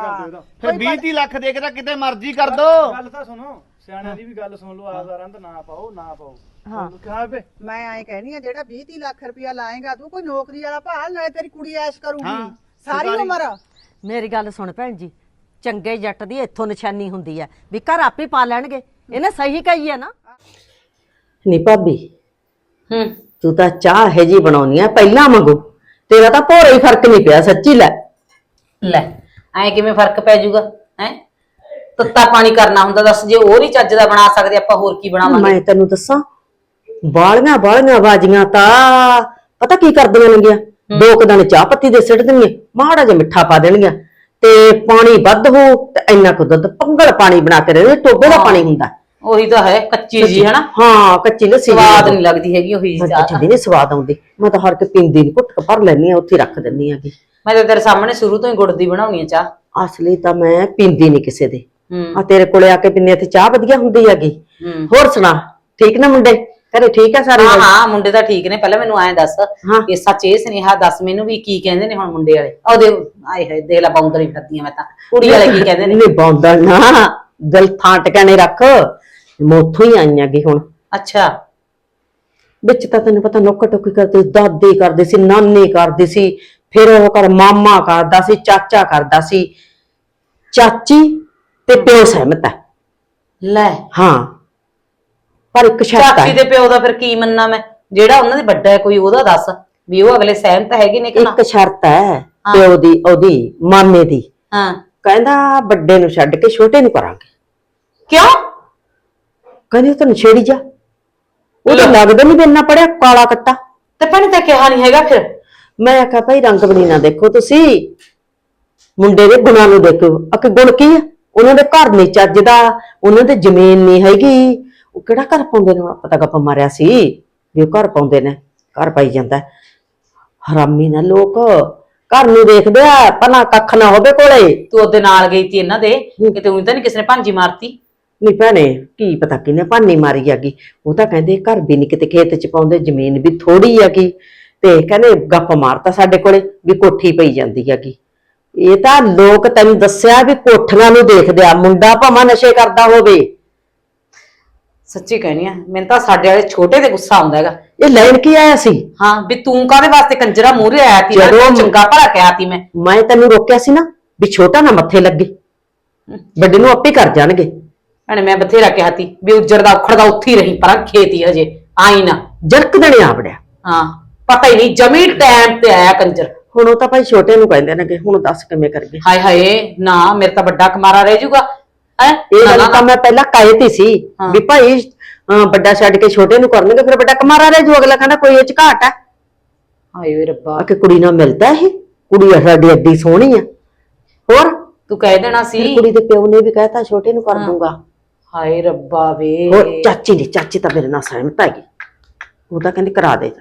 ਫਿਰ 20 30 ਲੱਖ ਦੇ ਕੇ ਤਾਂ ਕਿਤੇ ਮਰਜ਼ੀ ਕਰ ਦੋ। ਗੱਲ ਤਾਂ ਸੁਣੋ ਸਿਆਣਿਆਂ ਦੀ ਵੀ ਗੱਲ ਸੁਣ ਲਓ ਆਪਦਾ ਰੰਦ ਨਾ ਪਾਓ ਨਾ ਪਾਓ। ਹਾਂ। ਕਿਹਾ ਬੇ ਮੈਂ ਐਂ ਕਹਿਨੀ ਆ ਜਿਹੜਾ 20 30 ਲੱਖ ਰੁਪਇਆ ਲਾਏਗਾ ਤੂੰ ਕੋਈ ਨੌਕਰੀ ਵਾਲਾ ਭਾਲ ਨਾਲੇ ਤੇਰੀ ਕੁੜੀ ਐਸ਼ ਕਰੂਗੀ। ਸਾਰੀ ਸਰਕਾਰੀ- ਉਮਰ। ਮੇਰੀ ਗੱਲ ਸੁਣ ਭੈਣ ਜੀ ਚੰਗੇ ਜੱਟ ਦੀ ਇੱਥੋਂ ਨਿਸ਼ਾਨੀ ਹੁੰਦੀ ਹੈ ਵੀ ਘਰ ਆਪੇ ਪਾ ਲੈਣਗੇ। ਇਹਨੇ ਸਹੀ ਕਹੀ ਹੈ ਨਾ। ਨੀ ਭਾਬੀ ਹੂੰ। ਤੂੰ ਤਾਂ ਚਾਹ ਹੈ ਜੀ ਬਣਾਉਣੀ ਆ ਪਹਿਲਾਂ ਮੰਗੋ। ਤੇਰਾ ਤਾਂ ਭੋਰਾ ਹੀ ਫ਼ਰਕ ਨਹੀਂ ਪਿਆ ਸੱਚੀ ਲੈ। ਲੈ ਐ ਕਿਵੇਂ ਫ਼ਰਕ ਪੈ ਜਾਊਗਾ ਹੈ? ਤੱਤਾ ਪਾਣੀ ਕਰਨਾ ਹੁੰਦਾ ਦੱਸ ਜੇ ਉਹ ਨਹੀਂ ਚੱਜ ਦਾ ਬਣਾ ਸਕਦੇ ਆਪਾਂ ਹੋਰ ਕੀ ਬਣਾਵਾਂਗੇ? ਮੈਂ ਤੈਨੂੰ ਦੱਸਾਂ ਬਾਲੀਆਂ ਬਾਲੀਆਂ ਬਾਜੀਆਂ ਤਾਂ ਪਤਾ ਕੀ ਕਰਦੀਆਂ ਨੇਗੀਆਂ ਦੋ ਕੁ ਦਿਨ ਚਾਹ ਪੱਤੀ ਦੇ ਸਿੱਟ ਦੇਣਗੀਆਂ ਮਾੜਾ ਜਿਹਾ ਮਿੱਠਾ ਪਾ ਦੇਣਗੀਆਂ। ਤੇ ਪਾਣੀ ਵੱਧ ਹੋ ਤੇ ਇੰਨਾ ਕੁ ਦੁੱਧ ਪੰਗਲ ਪਾਣੀ ਬਣਾ ਕੇ ਦੇ ਟੋਬੇ ਦਾ ਪਾਣੀ ਹੁੰਦਾ। ਉਹੀ ਤਾਂ ਹੈ ਕੱਚੀ ਜੀ ਹਨਾ? ਹਾਂ ਕੱਚੀ ਲੱਸੀ ਸਵਾਦ ਨਹੀਂ ਲੱਗਦੀ ਹੈਗੀ ਉਹੀ ਜੀ ਚਾਹ ਕੱਚੀ ਦੀ ਨਹੀਂ ਸਵਾਦ ਆਉਂਦੀ। ਮੈਂ ਤਾਂ ਹਰ ਕੇ ਪੀਂਦੀ ਨਹੀਂ ਘੁੱਟ ਕੇ ਭਰ ਲੈਣੀ ਆ ਉੱਥੇ ਰੱਖ ਦਿੰਨੀ ਆ ਕਿ। ਮੈਂ ਤਾਂ ਤੇਰੇ ਸਾਹਮਣੇ ਸ਼ੁਰੂ ਤੋਂ ਹੀ ਗੁੜ ਦੀ ਬਣਾਉਣੀ ਆ ਚਾਹ। ਅਸਲੀ ਤਾਂ ਮੈਂ ਪੀਂਦੀ ਨਹੀਂ ਕਿਸੇ ਦੇ। ਹੂੰ। ਆ ਤੇਰੇ ਕੋਲੇ ਆ ਕੇ ਪਿੰਨੇ ਤੇ ਚਾਹ ਵਧੀਆ ਹੁੰਦੀ ਹੈਗੀ। ਹੂੰ। ਹੋਰ ਸੁਣਾ ਠੀਕ ਨਾ ਮੁੰਡੇ? ਘਰੇ ਠੀਕ ਆ ਸਾਰੇ ਹਾਂ ਹਾਂ ਮੁੰਡੇ ਤਾਂ ਠੀਕ ਨੇ ਪਹਿਲਾਂ ਮੈਨੂੰ ਐਂ ਦੱਸ ਹਾਂ। ਇਹ ਸੱਚ ਇਹ ਸੁਨੇਹਾ ਦੱਸ ਮੈਨੂੰ ਵੀ ਕੀ ਕਹਿੰਦੇ ਨੇ ਹੁਣ ਮੁੰਡੇ ਵਾਲੇ? ਉਹਦੇ ਆਏ ਹਾਏ ਦੇਖ ਲੈ ਬਾਉਂਦਰੀ ਫਿਰਦੀਆਂ ਮੈਂ ਤਾਂ। ਕੁੜੀ ਵਾਲੇ ਕੀ ਕਹਿੰਦੇ ਨੇ? ਨਹੀਂ ਬੌਂਦਲ ਨਾ ਦਿਲ ਥਾਂ ਟਿਕਾਣੇ ਰੱਖ। ਮੋਥੋਂ ਹੀ ਆਈਆਂ ਗੀ ਹੁਣ। ਅੱਛਾ। ਵਿੱਚ ਤਾਂ ਤੈਨੂੰ ਪਤਾ ਨੋਕਾ ਟੋਕੀ ਕਰਦੇ ਸੀ, ਦਾਦੀ ਕਰਦੇ ਸੀ ਨਾਨੀ ਕਰਦੇ ਸੀ ਫਿਰ ਉਹ ਕਰ ਮਾਮਾ ਕਰਦਾ ਸੀ ਚਾਚਾ ਕਰਦਾ ਸੀ। ਚਾਚੀ ਤੇ ਪਿਓ ਸਹਿਮਤ ਹੈ। ਲੈ। ਹਾਂ। ਪਰ ਇੱਕ ਸ਼ਰਤ ਚਾਚੀ ਹੈ ਦੇ ਪਿਓ ਦਾ ਫਿਰ ਕੀ ਮੰਨਾਂ ਮੈਂ? ਜਿਹੜਾ ਉਹਨਾਂ ਦੇ ਵੱਡਾ ਹੈ ਕੋਈ ਉਹਦਾ ਦੱਸ ਵੀ ਉਹ ਅਗਲੇ ਸਹਿਮਤ ਹੈਗੇ ਨੇ ਕਿ ਨਾ? ਇੱਕ ਸ਼ਰਤ ਹੈ। ਪਿਓ ਦੀ ਉਹਦੀ ਮਾਮੇ ਦੀ। ਹਾਂ। ਕਹਿੰਦਾ ਵੱਡੇ ਨੂੰ ਛੱਡ ਕੇ ਛੋਟੇ ਨੂੰ ਕਰਾਂਗੇ। ਕਿਉਂ? ਕਹਿੰਦੀ ਤੈਨੂੰ ਛੇੜੀ ਜਾ ਉਹ ਤਾਂ ਲੱਗਦਾ ਨਹੀਂ ਵੀ ਇੰਨਾ ਪੜਿਆ ਕਾਲਾ ਕੱਟਾ ਤੇ ਭੈਣੇ ਤਾਂ ਕਿਹਾ ਨਹੀਂ ਹੈਗਾ ਫਿਰ? ਮੈਂ ਆਖਿਆ ਭਾਈ ਰੰਗ ਬਣੀ ਨਾ ਦੇਖੋ ਤੁਸੀਂ। ਮੁੰਡੇ ਦੇ ਗੁਣਾਂ ਨੂੰ ਦੇਖੋ। ਅਕੇ ਗੁਣ ਕੀ ਆ? ਉਹਨਾਂ ਦੇ ਘਰ ਨਹੀਂ ਚੱਜਦਾ ਉਹਨਾਂ ਦੇ ਜ਼ਮੀਨ ਨਹੀਂ ਹੈਗੀ। ਉਹ ਕਿਹੜਾ ਘਰ ਪਾਉਂਦੇ ਨੇ? ਆਪਾਂ ਤਾਂ ਗੱਪ ਮਾਰਿਆ ਸੀ ਵੀ ਉਹ ਘਰ ਪਾਉਂਦੇ ਨੇ। ਘਰ ਪਾਈ ਜਾਂਦਾ। ਹਰਾਮੀ ਨਾ ਲੋਕ। ਘਰ ਨੂੰ ਦੇਖਦੇ ਆ ਪਨਾ ਕੱਖ ਨਾ ਹੋਵੇ ਕੋਲੇ। ਤੂੰ ਉਹਦੇ ਨਾਲ ਗਈ ਤੀ ਇਹਨਾਂ ਦੇ। ਕਿਤੇ ਉਹੀ ਤਾਂ ਨਹੀਂ ਕਿਸੇ ਨੇ ਭਾਂਜੀ ਮਾਰਤੀ। ਨਹੀਂ ਭੈਣੇ ਕੀ ਪਤਾ ਕਿਨੇ ਭਾਨੀ ਮਾਰੀ ਹੈਗੀ। ਉਹ ਤਾਂ ਕਹਿੰਦੇ ਘਰ ਵੀ ਨਹੀਂ ਕਿਤੇ ਖੇਤ ਚ ਪਾਉਂਦੇ ਜ਼ਮੀਨ ਵੀ ਥੋੜੀ ਹੈਗੀ। ਤੇ ਕਹਿੰਦੇ ਗੱਪ ਮਾਰਤਾ ਸਾਡੇ ਕੋਲੇ ਵੀ ਕੋਠੀ ਪਈ ਜਾਂਦੀ ਹੈਗੀ। ਇਹ ਤਾਂ ਲੋਕ ਤੈਨੂੰ ਦੱਸਿਆ ਵੀ ਕੋਠੀਆਂ ਨੂੰ ਦੇਖਦੇ ਆ ਮੁੰਡਾ ਭਾਵੇਂ ਨਸ਼ੇ ਕਰਦਾ ਹੋਵੇ। ਸੱਚੀ ਕਹਿਣੀ ਆ ਮੈਨੂੰ ਤਾਂ ਸਾਡੇ ਵਾਲੇ ਛੋਟੇ ਤੇ ਗੁੱਸਾ ਆਉਂਦਾ ਹੈਗਾ। ਇਹ ਲੈਣ ਕੀ ਆਇਆ ਸੀ? ਹਾਂ ਵੀ ਤੂੰ ਕਾਹਦੇ ਵਾਸਤੇ ਕੰਜਰਾ ਮੂਹਰੇ ਆਇਆ ਤੀ? ਮੈਂ ਜਦੋਂ- ਚੰਗਾ ਭਲਾ ਕਿਹਾ ਤੀ ਮੈਂ। ਮੈਂ ਤੈਨੂੰ ਰੋਕਿਆ ਸੀ ਨਾ ਵੀ ਛੋਟਾ ਨਾ ਮੱਥੇ ਲੱਗੇ। ਵੱਡੇ ਨੂੰ ਆਪੇ ਕਰ ਜਾਣਗੇ। ਭੈਣੇ ਮੈਂ ਬਥੇਰਾ ਕਿਹਾ ਤੀ ਵੀ ਉੱਜੜ ਦਾ ਉਖੜ ਦਾ ਉੱਥੇ ਹੀ ਰਹੀ ਪਰ ਖੇਤੀ ਹਜੇ। ਆਈ ਨਾ। ਜਰਕ ਦੇਣੇ ਆਵੜਿਆ ਹਾਂ ਪਤਾ ਹੀ ਨਹੀਂ ਜਮੀ ਟਾਈਮ ਤੇ ਆਇਆ ਕੰਜਰ। ਹੁਣ ਉਹ ਤਾਂ ਭਾਈ ਛੋਟੇ ਨੂੰ ਕਹਿੰਦੇ ਨੇ ਕਿ ਹੁਣ ਦੱਸ ਕਿਵੇਂ ਕਰਗੇ? ਹਾਏ ਹਾਏ ਨਾ ਮੇਰੇ ਤਾਂ ਵੱਡਾ ਕਮਾਰਾ ਰਹਿ ਜਾਊਗਾ। ਹੈ ਇਹ ਗੱਲ ਤਾਂ ਮੈਂ ਪਹਿਲਾਂ ਕਹਿਤੀ ਸੀ ਹਾਂ। ਵੀ ਭਾਈ ਅਹ ਵੱਡਾ ਛੱਡ ਕੇ ਛੋਟੇ ਨੂੰ ਕਰਨਗੇ ਫਿਰ ਵੱਡਾ ਕਮਾਰਾ ਰਹਿ ਜੂ ਅਗਲਾ ਕਹਿੰਦਾ ਕੋਈ ਇਹ ਚ ਘਾਟ ਹੈ। ਹਾਏ ਓਏ ਰੱਬਾ। ਆ ਕਿ ਕੁੜੀ ਨਾਲ ਮਿਲਦਾ ਇਹ? ਕੁੜੀ ਆ ਸਾਡੀ ਐਡੀ ਸੋਹਣੀ ਆ। ਹੋਰ? ਤੂੰ ਕਹਿ ਦੇਣਾ ਫਿਰ ਸੀ ਕੁੜੀ ਦੇ ਪਿਓ ਨੇ ਵੀ ਕਹਿਤਾ ਛੋਟੇ ਨੂੰ ਕਰ ਦੂੰਗਾ ਹਾਏ ਰੱਬਾ ਵੇ। ਹੋਰ ਚਾਚੀ ਦੀ ਚਾਚੀ ਤਾਂ ਮੇਰੇ ਨਾਲ ਸਹਿਮਤ ਹੈਗੀ। ਉਹ ਤਾਂ ਕਹਿੰਦੀ ਕਰਾ ਦੇ।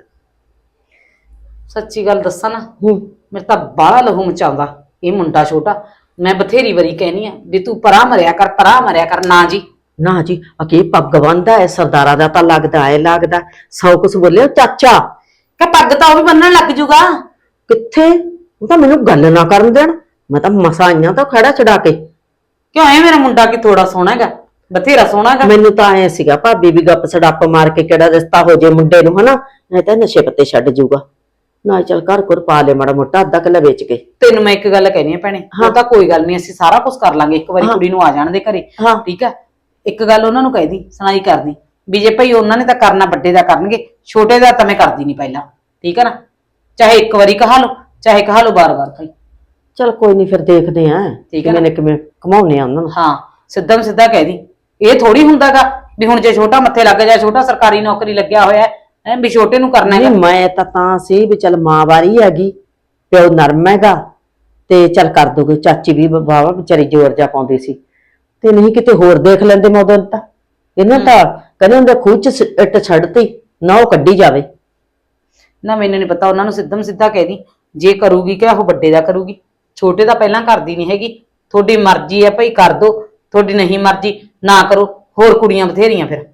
ਸੱਚੀ ਗੱਲ ਦੱਸਾਂ ਨਾ ਹੂੰ। ਮੇਰੇ ਤਾਂ ਬਾਹਲਾ ਲਹੂ ਮਚਾਉਂਦਾ ਇਹ ਮੁੰਡਾ ਛੋਟਾ। ਮੈਂ ਬਥੇਰੀ ਵਾਰੀ ਕਹਿਨੀ ਆ ਵੀ ਤੂੰ ਪਰਾਂ ਮਰਿਆ ਕਰ ਪਰਾਂ ਮਰਿਆ ਕਰ ਨਾ ਜੀ। ਨਾ ਜੀ ਅਕੇ ਪੱਗ ਬੰਦਾ ਹੈ ਸਰਦਾਰਾਂ ਦਾ ਤਾਂ ਲੱਗਦਾ ਐ ਲੱਗਦਾ। ਸੌ ਕੁਛ ਬੋਲਿਆ ਚਾਚਾ। ਕਿ ਪੱਗ ਤਾਂ ਉਹ ਵੀ ਬੰਨਣ ਲੱਗ ਜੂਗਾ। ਕਿੱਥੇ? ਉਹ ਤਾਂ ਮੈਨੂੰ ਗੱਲ ਨਾ ਕਰਨ ਦੇਣ। ਮੈਂ ਤਾਂ ਮਸਾਂ ਆਈਆਂ ਤਾਂ ਖੜਾ ਛਡਾ ਕੇ। ਕਿਉਂ ਐ ਮੇਰਾ ਮੁੰਡਾ ਕੀ ਥੋੜਾ ਸੋਹਣਾ ਹੈਗਾ? ਬਥੇਰਾ ਸੋਹਣਾ ਹੈਗਾ ਮੈਨੂੰ ਤਾਂ ਐ ਸੀਗਾ ਭਾਬੀ ਵੀ ਗੱਪ ਸੜੱਪ ਮਾਰ ਕੇ ਕਿਹੜਾ ਰਿਸ਼ਤਾ ਹੋ ਜੇ ਮੁੰਡੇ ਨੂੰ ਹਨਾ? ਨਹੀਂ ਤਾਂ ਨਸ਼ੇ ਪੱਤੇ ਛੱਡ ਜਾਊਗਾ ਨਾ ਚੱਲ ਘਰ ਘਰ ਪਾ ਲੈ ਮਾੜਾ ਮੋਟਾ ਅੱਧਾ ਕਿੱਲਾ ਵੇਚ ਕੇ। ਤੈਨੂੰ ਮੈਂ ਇੱਕ ਗੱਲ ਕਹਿਣੀ ਆ ਭੈਣੇ ਉਹ ਤਾਂ ਕੋਈ ਗੱਲ ਨਹੀਂ ਅਸੀਂ ਸਾਰਾ ਕੁਝ ਕਰ ਲਾਂਗੇ ਇੱਕ ਵਾਰੀ। ਕੁੜੀ ਨੂੰ ਆ ਜਾਣ ਦੇ ਘਰੇ ਹਾਂ। ਠੀਕ ਆ? ਇੱਕ ਗੱਲ ਉਹਨਾਂ ਨੂੰ ਕਹਿਦੀ ਸੁਣਾਈ ਕਰਦੀ ਵੀ ਜੇ ਭਾਈ ਉਹਨਾਂ ਨੇ ਤਾਂ ਕਰਨਾ ਵੱਡੇ ਦਾ ਕਰਨਗੇ ਛੋਟੇ ਦਾ ਤਾਂ ਮੈਂ ਕਰਦੀ ਨਹੀਂ ਪਹਿਲਾਂ ਠੀਕ ਹੈ ਨਾ? ਚਾਹੇ ਇੱਕ ਵਾਰੀ ਕਹਾ ਲਓ ਚਾਹੇ ਕਹਾ ਲਓ ਬਾਰ-ਬਾਰ ਭਾਈ ਚਲ ਕੋਈ ਨਹੀਂ ਫਿਰ ਦੇਖਦੇ ਆ ਠੀਕ ਕਿਵੇਂ ਨੇ? ਕਿਵੇਂ ਕਮਾਉਨੇ ਆ ਉਹਨਾਂ ਨੂੰ। ਹਾਂ ਸਿੱਧਾ ਨੂੰ ਸਿੱਧਾ ਕਹਿ ਦੀ ਇਹ ਥੋੜੀ ਹੁੰਦਾਗਾ ਵੀ ਹੁਣ ਜੇ ਛੋਟਾ ਮੱਥੇ ਲੱਗ ਜਾ ਛੋਟਾ ਸਰਕਾਰੀ ਨੌਕਰੀ ਲੱਗਿਆ ਹੋਇਆ ਹੈ ਹੈਂ, ਵੀ ਛੋਟੇ ਨੂੰ ਕਰਨਾ ਨਹੀਂ ਹੈਗਾ। ਮੈਂ ਤਾਂ ਤਾਂ ਸੀ ਵੀ ਚਲ ਮਾਂ ਵਾਰੀ ਹੈਗੀ ਪਿਓ ਨਰਮ ਹੈਗਾ ਤੇ ਚਲ ਕਰ ਦੋਗੇ ਚਾਚੀ ਵੀ ਬਾਵਾ ਵਿਚਾਰੀ ਜ਼ੋਰ ਜਾ ਪਾਉਂਦੀ ਸੀ। ਤੇ ਨਹੀਂ ਕਿਤੇ ਹੋਰ ਦੇਖ ਲੈਂਦੇ ਮੈਂ ਉਦੋਂ ਤਾਂ। ਇਹਨਾਂ ਤਾਂ ਕਹਿੰਦੇ ਹੁੰਦੇ ਖੂਹ ਚ ਸ- ਇੱਟ ਛੱਡਤੀ ਨਾ ਉਹ ਕੱਢੀ ਜਾਵੇ। ਨਾ ਮੈਨੂੰ ਨਹੀਂ ਪਤਾ ਉਹਨਾਂ ਨੂੰ ਸਿੱਧਮ ਸਿੱਧਾ ਕਹਿ ਦੀ ਜੇ ਕਰੂਗੀ ਕਿ ਉਹ ਵੱਡੇ ਦਾ ਕਰੂਗੀ। ਛੋਟੇ ਦਾ ਪਹਿਲਾਂ ਕਰਦੀ ਨਹੀਂ ਹੈਗੀ। ਤੁਹਾਡੀ ਮਰਜ਼ੀ ਹੈ ਭਾਈ ਕਰ ਦੋ ਤੁਹਾਡੀ ਨਹੀਂ ਮਰਜ਼ੀ। ਨਾ ਕਰੋ ਹੋਰ ਕੁੜੀਆਂ ਬਥੇਰੀਆਂ ਫਿਰ।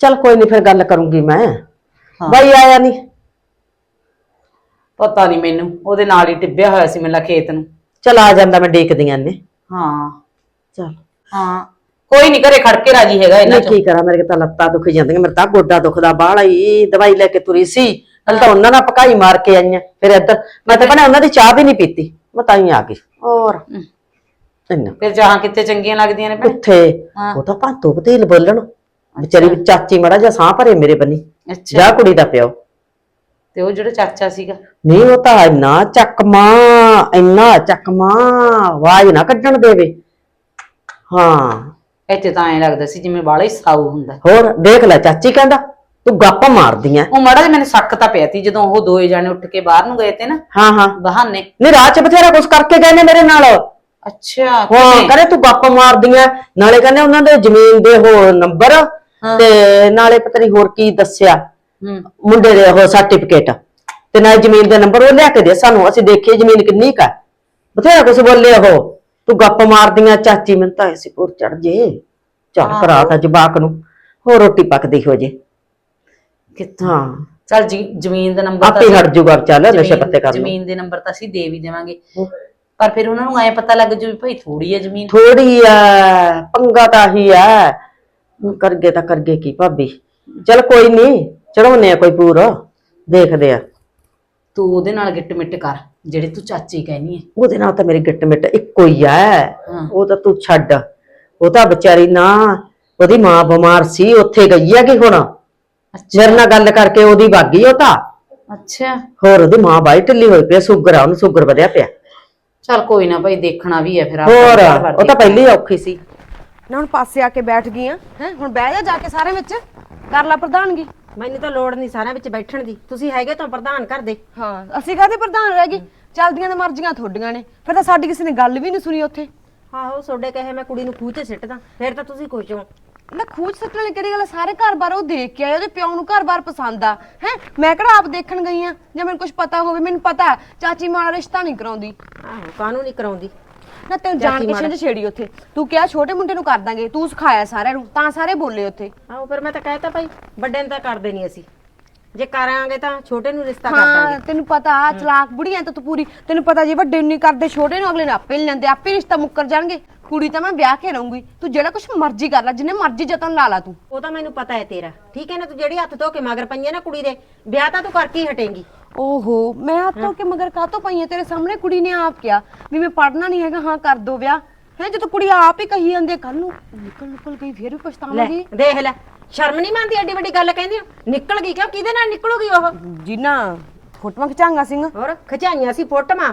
ਚਲ ਕੋਈ ਨਹੀਂ ਫਿਰ ਗੱਲ ਕਰੂੰਗੀ ਮੈਂ। ਹਾਂ। ਬਾਈ ਆਇਆ ਨਹੀਂ ਪਤਾ ਨਹੀਂ ਮੈਨੂੰ ਉਹਦੇ ਨਾਲ ਹੀ ਟਿੱਬਿਆ ਹੋਇਆ ਸੀ ਮੇਲਾ ਖੇਤ ਨੂੰ। ਚਲ ਆ ਜਾਂਦਾ ਮੈਂ ਦੇਖਦੀਆਂ ਨੇ ਹਾਂ। ਚਲ। ਹਾਂ। ਕੋਈ ਨਹੀਂ ਘਰੇ ਖੜ ਕੇ ਰਾਜੀ ਹੈਗਾ ਇਹਨਾਂ ਨਹੀਂ ਚੋਂ। ਕੀ ਕਰਾਂ ਮੇਰੇ ਤਾਂ ਲੱਤਾਂ ਦੁਖ ਜਾਂਦੀਆਂ ਮੇਰੇ ਤਾਂ ਗੋਡਾ ਦੁਖਦਾ ਬਾਹਲਾ ਹੀ ਦਵਾਈ ਲੈ ਕੇ ਤੁਰੀ ਸੀ। ਹਲ ਤਾਂ ਉਹਨਾਂ ਨਾਲ ਪਕਾਈ ਮਾਰ ਕੇ ਆਈਆਂ ਫਿਰ ਇੱਧਰ। ਮੈਂ ਤਾਂ ਕਹਿੰਦਾ ਉਹਨਾਂ ਦੀ ਚਾਹ ਵੀ ਨਹੀਂ ਪੀਤੀ ਮੈਂ ਤਾਂ ਹੀ ਆ ਗਈ। ਹੋਰ? ਇੰਨਾ। ਫਿਰ ਜਹਾਂ ਕਿੱਥੇ ਚੰਗੀਆਂ ਲੱਗਦੀਆਂ ਨੇ ਭੈਣ? ਹਾਂ। ਉਹ ਤਾਂ ਭਾਤੋ ਬਤੇਲ ਬੋਲਣ। ਵਿਚਾਰੀ ਵੀ ਚਾਚੀ ਮੜਾ ਜਾ ਸਾਹ ਭਰੇ ਮੇਰੇ ਬੰਨੀ। ਅੱਛਾ। ਜਾ ਕੁੜੀ ਦਾ ਪਿਓ। ਤੇ ਉਹ ਜਿਹੜਾ ਚਾਚਾ ਸੀਗਾ? ਨਹੀਂ ਉਹ ਤਾਂ ਇੰਨਾ ਚੱਕਮਾ ਇੰਨਾ ਚੱਕਮਾ ਆਵਾਜ਼ ਨਾ ਕੱਢਣ ਦੇਵੇ। ਹਾਂ। ਇੱਥੇ ਤਾਂ ਐਂ ਲੱਗਦਾ ਸੀ ਜਿਵੇਂ ਬਾਲਾ ਹੀ ਸਾਊ ਹੁੰਦਾ। ਹੋਰ ਦੇਖ ਲੈ ਚਾਚੀ ਕਹਿੰਦਾ ਤੂੰ ਗੱਪ ਮਾਰਦੀ ਐ। ਉਹ ਮਾੜਾ ਜਿਹਾ ਮੈਨੂੰ ਸ਼ੱਕ ਤਾਂ ਪਿਆ ਸੀ ਜਦੋਂ ਉਹ ਦੋਏ ਜਾਣੇ ਉੱਠ ਕੇ ਬਾਹਰ ਨੂੰ ਗਏ ਤੇ ਨਾ। ਹਾਂ ਹਾਂ। ਬਹਾਨੇ। ਨਹੀਂ ਰਾਤ ਚ ਬਥੇਰਾ ਕੁਛ ਕਰਕੇ ਗਏ ਨੇ ਮੇਰੇ ਨਾਲ। ਅੱਛਾ ਹਾਂ? ਕਹਿੰਦੇ ਤੂੰ ਗੱਪ ਮਾਰਦੀਆਂ। ਨਾਲੇ ਕਹਿੰਦੇ ਉਹਨਾਂ ਦੇ ਜ਼ਮੀਨ ਦੇ ਹੋਰ ਨੰਬਰ ਤੇ ਨਾਲੇ ਪਤਾ ਨਹੀਂ ਹੋਰ ਕੀ ਦੱਸਿਆ। ਮੁੰਡੇ ਦੇ ਉਹ ਸਰਟੀਫਿਕੇਟ ਤੇ ਨਾਲ ਜ਼ਮੀਨ ਦੇ ਨੰਬਰ ਉਹ ਲਿਆ ਕੇ ਦੇ ਸਾਨੂੰ। ਅਸੀਂ ਦੇਖੀਏ ਜ਼ਮੀਨ ਕਿੰਨੀ ਕਾ ਬਥੇਰਾ ਕੁਛ ਬੋਲੇ ਉਹ। ਤੂੰ ਗੱਪ ਮਾਰਦੀਆਂ ਚਾਚੀ ਮੈਨੂੰ ਤਾਂ ਐਸੀ ਪੁਰ ਚੜ ਜੇ। ਚੱਲ ਆਹੋ। ਕਰਾ ਤਾਂ ਜਵਾਕ ਨੂੰ ਹੋਰ ਰੋਟੀ ਪੱਕਦੀ ਹੋ ਜੇ। ਕਿੱਥੋਂ? ਚਲ ਜੀ ਜ਼ਮੀਨ ਦਾ ਨੰਬਰ ਆਪੇ ਹਟ ਜੂਗਾ ਚੱਲ ਨਸ਼ੇ ਪੱਤੇ ਕਰ ਲਓ ਜ਼ਮੀਨ ਦੇ ਨੰਬਰ ਤਾਂ ਅਸੀਂ ਦੇ ਵੀ ਦੇਵਾਂਗੇ। ਪਰ ਫਿਰ ਉਹਨਾਂ ਨੂੰ ਐ ਪਤਾ ਲੱਗ ਜੂ ਵੀ ਭਾਈ ਥੋੜੀ ਹੈ ਜ਼ਮੀਨ। ਥੋੜੀ ਆ ਪੰਗਾ ਤਾਂ ਹੀ ਆ। ਕਰਗੇ ਤਾਂ ਕਰਗੇ ਕੀ ਭਾਬੀ। ਚਲ ਕੋਈ ਨਹੀਂ ਚੜਾਉਨੇ ਆ ਕੋਈ ਪੂਰ। ਦੇਖਦੇ ਆ। ਤੂੰ ਉਹਦੇ ਨਾਲ ਗਿੱਟ ਮਿੱਟ ਕਰ ਜਿਹੜੇ ਤੂੰ ਚਾਚੀ ਕਹਿਨੀ ਹੈ ਉਹਦੇ ਨਾਲ ਤਾਂ ਮੇਰੀ ਗਿੱਟ ਮਿੱਟ ਇੱਕੋ ਹੀ ਆ। ਹਾਂ। ਉਹ ਤਾਂ ਤੂੰ ਛੱਡ। ਉਹ ਤਾਂ ਵਿਚਾਰੀ ਨਾ ਉਹਦੀ ਮਾਂ ਬਿਮਾਰ ਸੀ ਉੱਥੇ ਗਈ ਆ ਕਿ ਹੁਣ? ਮੇਰੇ ਨਾਲ ਗੱਲ ਕਰਕੇ ਉਹਦੀ ਵਾਗੀ ਉਹ ਤਾਂ। ਅੱਛਾ। ਹੋਰ ਉਹਦੀ ਮਾਂ ਬਾਈ ਢਿੱਲੀ ਹੋਈ ਪਈ ਆ, ਸ਼ੂਗਰ ਆ ਉਹਨੂੰ ਸ਼ੂਗਰ ਵਧਿਆ ਪਿਆ। ਚਲ ਕੋਈ ਨਾ ਭਾਈ ਦੇਖਣਾ ਵੀ ਹੈ ਫਿਰ ਆਪਾਂ ਹੋਰ ਉਹ ਤਾਂ ਪਹਿਲੀ ਹੀ। ਔਖੀ ਸੀ। ਨਾ ਹੁਣ ਪਾਸੇ ਆ ਕੇ ਬੈਠ ਗਈਆਂ ਹੈ ਹੁਣ ਬਹਿ ਜਾ ਜਾ ਕੇ ਸਾਰੇ ਵਿੱਚ। ਕਰ ਲੈ ਪ੍ਰਧਾਨਗੀ। ਮੈਨੂੰ ਤਾਂ ਲੋੜ ਨਹੀਂ ਸਾਰਿਆਂ ਵਿੱਚ ਬੈਠਣ ਦੀ। ਤੁਸੀਂ ਹੈਗੇ ਤਾਂ ਪ੍ਰਧਾਨ ਘਰ ਦੇ। ਹਾਂ ਅਸੀਂ ਕਾਹਦੇ ਪ੍ਰਧਾਨ ਰਹਿ ਗਏ? ਚੱਲਦੀਆਂ ਨੇ ਮਰਜ਼ੀਆਂ ਤੁਹਾਡੀਆਂ ਨੇ। ਫਿਰ ਤਾਂ ਸਾਡੀ ਕਿਸੇ ਨੇ ਗੱਲ ਵੀ ਨਹੀਂ ਸੁਣੀ ਉੱਥੇ। ਆਹੋ ਤੁਹਾਡੇ ਕਹੇ ਮੈਂ ਕੁੜੀ ਨੂੰ ਖੂਹ 'ਚ ਸਿੱਟਦਾ। ਫਿਰ ਤਾਂ ਤੁਸੀਂ ਖੁਸ਼ ਹੋ। ਨਾ ਖੂਚ ਸੱਟਣ ਵਾਲੀ ਕਿਹੜੀ ਗੱਲ ਆ? ਸਾਰੇ ਘਰ-ਬਾਰ ਉਹ ਦੇਖ ਕੇ ਆਏ ਉਹਦੇ ਪਿਓ ਨੂੰ ਘਰ-ਬਾਰ ਪਸੰਦ ਆ। ਹੈ? ਮੈਂ ਕਿਹੜਾ ਆਪ ਦੇਖਣ ਗਈ ਆ? ਜੇ ਮੈਨੂੰ ਕੁਝ ਪਤਾ ਹੋਵੇ ਮੈਨੂੰ ਪਤਾ ਹੈ, ਚਾਚੀ ਮਾਂ ਨਾਲ ਰਿਸ਼ਤਾ ਨਹੀਂ ਕਰਾਉਂਦੀ। ਆਹੋ ਕਾਹਨੂੰ ਨਹੀਂ ਕਰਾਉਂਦੀ? ਨਾ ਤੈਨੂੰ ਜਾਣ ਚਾਚੀ ਕੇ ਮਾਂ ਛਿੰਝ ਛੇੜੀ ਉੱਥੇ। ਤੂੰ ਕਿਹਾ ਛੋਟੇ ਮੁੰਡੇ ਨੂੰ ਕਰ ਦਾਂਗੇ ਤੂੰ ਸਿਖਾਇਆ ਸਾਰਿਆਂ ਨੂੰ ਤਾਂ ਸਾਰੇ ਬੋਲੇ ਉੱਥੇ। ਆਹੋ ਫਿਰ ਮੈਂ ਤਾਂ ਕਹਿਤਾ ਭਾਈ ਵੱਡੇ ਨੂੰ ਤਾਂ ਕਰਦੇ ਨਹੀਂ ਅਸੀਂ। ਜੇ ਕਰਾਂਗੇ ਤਾਂ ਛੋਟੇ ਨੂੰ ਰਿਸ਼ਤਾ ਕਰ ਹਾਂ ਦਾਂਗੇ। ਤੈਨੂੰ ਪਤਾ ਆ ਚਲਾਕ ਬੁੜੀਆਂ ਤਾਂ ਤੂੰ ਪੂਰੀ ਤੈਨੂੰ ਪਤਾ ਜੇ ਵੱਡੇ ਨੂੰ ਨਹੀਂ ਕਰਦੇ ਛੋਟੇ ਨੂੰ ਅਗਲੇ ਨੂੰ ਆਪੇ ਲੈ ਲੈਂਦੇ ਆਪੇ ਰਿਸ਼ਤਾ ਮੁੱਕਰ ਜਾਣਗੇ। ਕੁੜੀ ਤਾਂ ਮੈਂ ਵਿਆਹ ਕੇ ਰਹੂੰਗੀ। ਤੂੰ ਜਿਹੜਾ ਕੁਝ ਮਰਜ਼ੀ ਕਰ ਲੈ ਜਿੰਨੇ ਮਰਜ਼ੀ ਯਤਨ ਲਾ ਲਾ ਤੂੰ। ਉਹ ਤਾਂ ਮੈਨੂੰ ਪਤਾ ਹੈ ਤੇਰਾ। ਠੀਕ ਹੈ ਨਾ ਤੂੰ ਜਿਹੜੀ ਹੱਥ ਧੋ ਕੇ ਮਗਰ ਪਈਆਂ ਨਾ ਕੁੜੀ ਦੇ ਵਿਆਹ ਤਾਂ ਤੂੰ ਕਰਕੇ ਹੀ ਹਟੇਂਗੀ। ਓਹੋ ਮੈਂ ਹੱਥੋਂ ਕੇ ਮਗਰ ਕਾਤੋਂ ਪਈਆਂ ਤੇਰੇ ਸਾਹਮਣੇ ਕੁੜੀ ਨੇ ਆਪ ਕਿਹਾ ਵੀ ਮੈਂ ਪੜਨਾ ਨਹੀਂ ਹੈਗਾ ਹਾਂ ਕਰ ਦੋ ਵਿਆਹ। ਹੈ ਜਦੋਂ ਕੁੜੀ ਆਪ ਹੀ ਕਹੀ ਜਾਂਦੀ ਕੱਲ ਨੂੰ ਨਿਕਲ ਨਿਕਲ ਗਈ ਫਿਰ ਵੀ ਲੈ ਪਛਤਾਵਾਂਗੀ। ਦੇਖ ਲੈ ਸ਼ਰਮ ਨਹੀਂ ਮੰਨਦੀ ਐਡੀ ਵੱਡੀ ਗੱਲ ਕਹਿੰਦੀ। ਨਿਕਲ ਗਈ ਕਿਉਂ? ਕਿਹਦੇ ਨਾਲ ਨਿਕਲੂਗੀ ਉਹ? ਜਿੰਨਾ ਫੋਟੋਆਂ ਖਿਚਾਂਗਾ ਸਿੰਘ ਹੋਰ ਖਿਚਾਈਆਂ ਸੀ ਫੋਟੋਆਂ।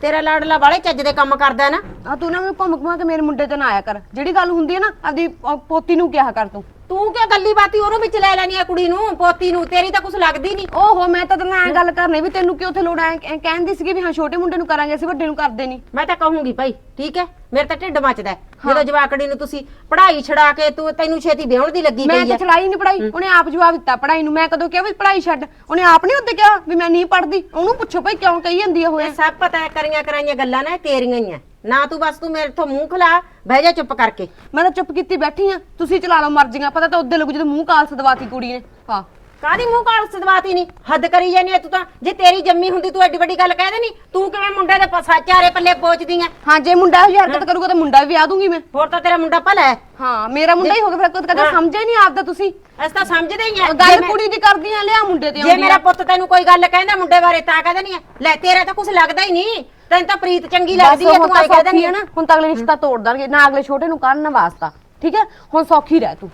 ਤੇਰਾ ਲਾਡਲਾ ਵਾਲੇ ਚੱਜ ਦੇ ਕੰਮ ਕਰਦਾ ਨਾ। ਆ ਤੂੰ ਨਾ ਮੈਨੂੰ ਘੁੰਮ ਘੁਮਾ ਕੇ ਮੇਰੇ ਮੁੰਡੇ ਤੇ ਨਾ ਆਇਆ ਕਰ। ਜਿਹੜੀ ਗੱਲ ਹੁੰਦੀ ਹੈ ਨਾ ਆਪਦੀ ਅਹ, ਪੋਤੀ ਨੂੰ ਕਿਹਾ ਕਰ ਤੂੰ। ਤੂੰ ਕਿਉਂ ਗੱਲੀ ਬਾਤੀ ਉਹਨੂੰ ਵਿੱਚ ਲੈ ਲੈਣੀ ਆ ਕੁੜੀ ਨੂੰ ਪੋਤੀ ਨੂੰ? ਤੇਰੀ ਤਾਂ ਕੁਝ ਲੱਗਦੀ ਨਹੀਂ ਓਹੋ ਮੈਂ ਤਾਂ ਤੇਰੇ ਨਾਲ ਐਂ ਗੱਲ ਕਰਨੀ ਵੀ ਤੈਨੂੰ ਕਿਉਂ ਉੱਥੇ ਲੋੜ ਐ ਐਂ ਕਹਿੰਦੀ ਸੀਗੀ ਵੀ ਹਾਂ ਛੋਟੇ ਮੁੰਡੇ ਨੂੰ ਕਰਾਂਗੇ ਅਸੀਂ ਵੱਡੇ ਨੂੰ ਕਰਦੇ ਨਹੀਂ ਮੈਂ ਤਾਂ ਕਹੂੰਗੀ ਭਾਈ ਠੀਕ ਹੈ? ਮੇਰੇ ਤਾਂ ਢਿੱਡ ਮੱਚਦਾ ਹੈ। ਜਦੋਂ ਜਵਾਕੜੀ ਨੂੰ ਤੁਸੀਂ ਪੜ੍ਹਾਈ ਛਡਾ ਕੇ ਤੂੰ ਤੈਨੂੰ ਛੇਤੀ ਵਿਆਹਣ ਦੀ ਲੱਗੀ ਮੈਂ ਪਈ ਤਾਂ ਹੈ। ਚਲਾਈ ਨਹੀਂ ਪੜਾਈ ਉਹਨੇ ਆਪ ਜਵਾਬ ਦਿੱਤਾ ਪੜਾਈ ਨੂੰ। ਮੈਂ ਕਦੋਂ ਕਿਹਾ ਵੀ ਪੜਾਈ ਛੱਡ? ਉਹਨੇ ਆਪ ਨਹੀਂ ਉੱਤੇ ਕਿਹਾ ਵੀ ਮੈਂ ਨਹੀਂ ਪੜਦੀ ਉਹਨੂੰ ਪੁੱਛੋ ਭਾਈ ਕਿਉਂ ਕਹੀ ਜਾਂਦੀ ਆ ਇਹ ਸਭ ਪਤਾ ਹੈ ਕਰੀਆਂ ਕਰਾਈਆਂ ਗੱਲਾਂ ਨਾ ਇਹ ਤੇਰੀਆਂ ਹੀ ਆ। ਨਾ ਤੂੰ ਬਸ ਤੂੰ ਮੇਰੇ ਤੋਂ ਮੂੰਹ ਖਲਾ, ਬਹਿ ਜਾ ਚੁੱਪ ਕਰਕੇ। ਮੈਂ ਤਾਂ ਚੁੱਪ ਕੀਤੀ ਬੈਠੀ ਆ। ਤੁਸੀਂ ਚਲਾ ਲਓ ਮਰਜ਼ੀਆਂ, ਪਤਾ ਤਾਂ ਉਦੋਂ ਲੱਗੂ ਜਦੋਂ ਮੂੰਹ ਕਾਲ ਦਵਾਤੀ ਕੁੜੀ ਨੇ। ਹਾਂ। ਕਾਦੀ ਮੂੰਹ ਕਾਲ ਸਦਵਾਤੀ ਨਹੀਂ ਹੱਦ ਕਰੀ ਜਾਨੀ ਐ ਤੂੰ ਤਾਂ। ਜੇ ਤੇਰੀ ਜੰਮੀ ਹੁੰਦੀ ਤੂੰ ਐਡੀ ਵੱਡੀ ਗੱਲ ਕਹਿ ਦੇਣੀ ਤੂੰ ਕਿਵੇਂ ਮੁੰਡੇ ਦੇ ਪਸਾ ਚਾਰੇ ਪੱਲੇ ਪੋਚਦੀ ਐ? ਹਾਂ ਜੇ ਮੁੰਡਾ ਇਹੋ ਜਿਹੀ ਹਰਕਤ ਕਰੂਗਾ ਤਾਂ ਮੁੰਡਾ ਵੀ ਵਿਆਹ ਦੂੰਗੀ ਮੈਂ। ਹੋਰ ਤਾਂ ਤੇਰਾ ਮੁੰਡਾ ਭਲਾ ਹੈ ਹਾਂ ਮੇਰਾ ਮੁੰਡਾ ਹੀ ਹੋ ਗਿਆ ਫਿਰ ਕਦੇ ਸਮਝਿਆ ਹੀ। ਨਹੀਂ ਆਪਦਾ ਤੁਸੀਂ। ਅਸੀਂ ਤਾਂ ਸਮਝਦੇ ਹੀ ਆ ਗੱਲ ਕੁੜੀ ਦੀ ਕਰਦੀ ਆ ਲਿਆ ਮੁੰਡੇ ਤੇ ਜੇ ਆਉਂਦੀ ਮੇਰਾ ਆ ਪੁੱਤ ਤੈਨੂੰ ਕੋਈ ਗੱਲ ਕਹਿੰਦਾ ਮੁੰਡੇ ਬਾਰੇ ਤਾਂ ਕਹਿ ਦੇਣੀ ਐ। ਲੈ ਤੇਰਾ ਤਾਂ ਕੁਝ ਲੱਗਦਾ ਹੀ ਨਹੀਂ। ਤੈਨੂੰ ਤਾਂ ਪ੍ਰੀਤ ਚੰਗੀ ਲੱਗਦੀ ਐ ਤੂੰ ਆਈ ਕਹਿ ਦੇਣੀ ਨਾ। ਹੁਣ ਤਾਂ ਅਗਲੇ ਰਿਸ਼ਤਾ ਤੋੜ ਦਾਂਗੇ ਨਾ ਅਗਲੇ ਛੋਟੇ ਨੂੰ ਕਰਨ ਵਾਸਤਾ। ਠੀਕ ਹੈ ਹੁਣ ਸੌਖੀ ਰਹਿ ਤੂੰ।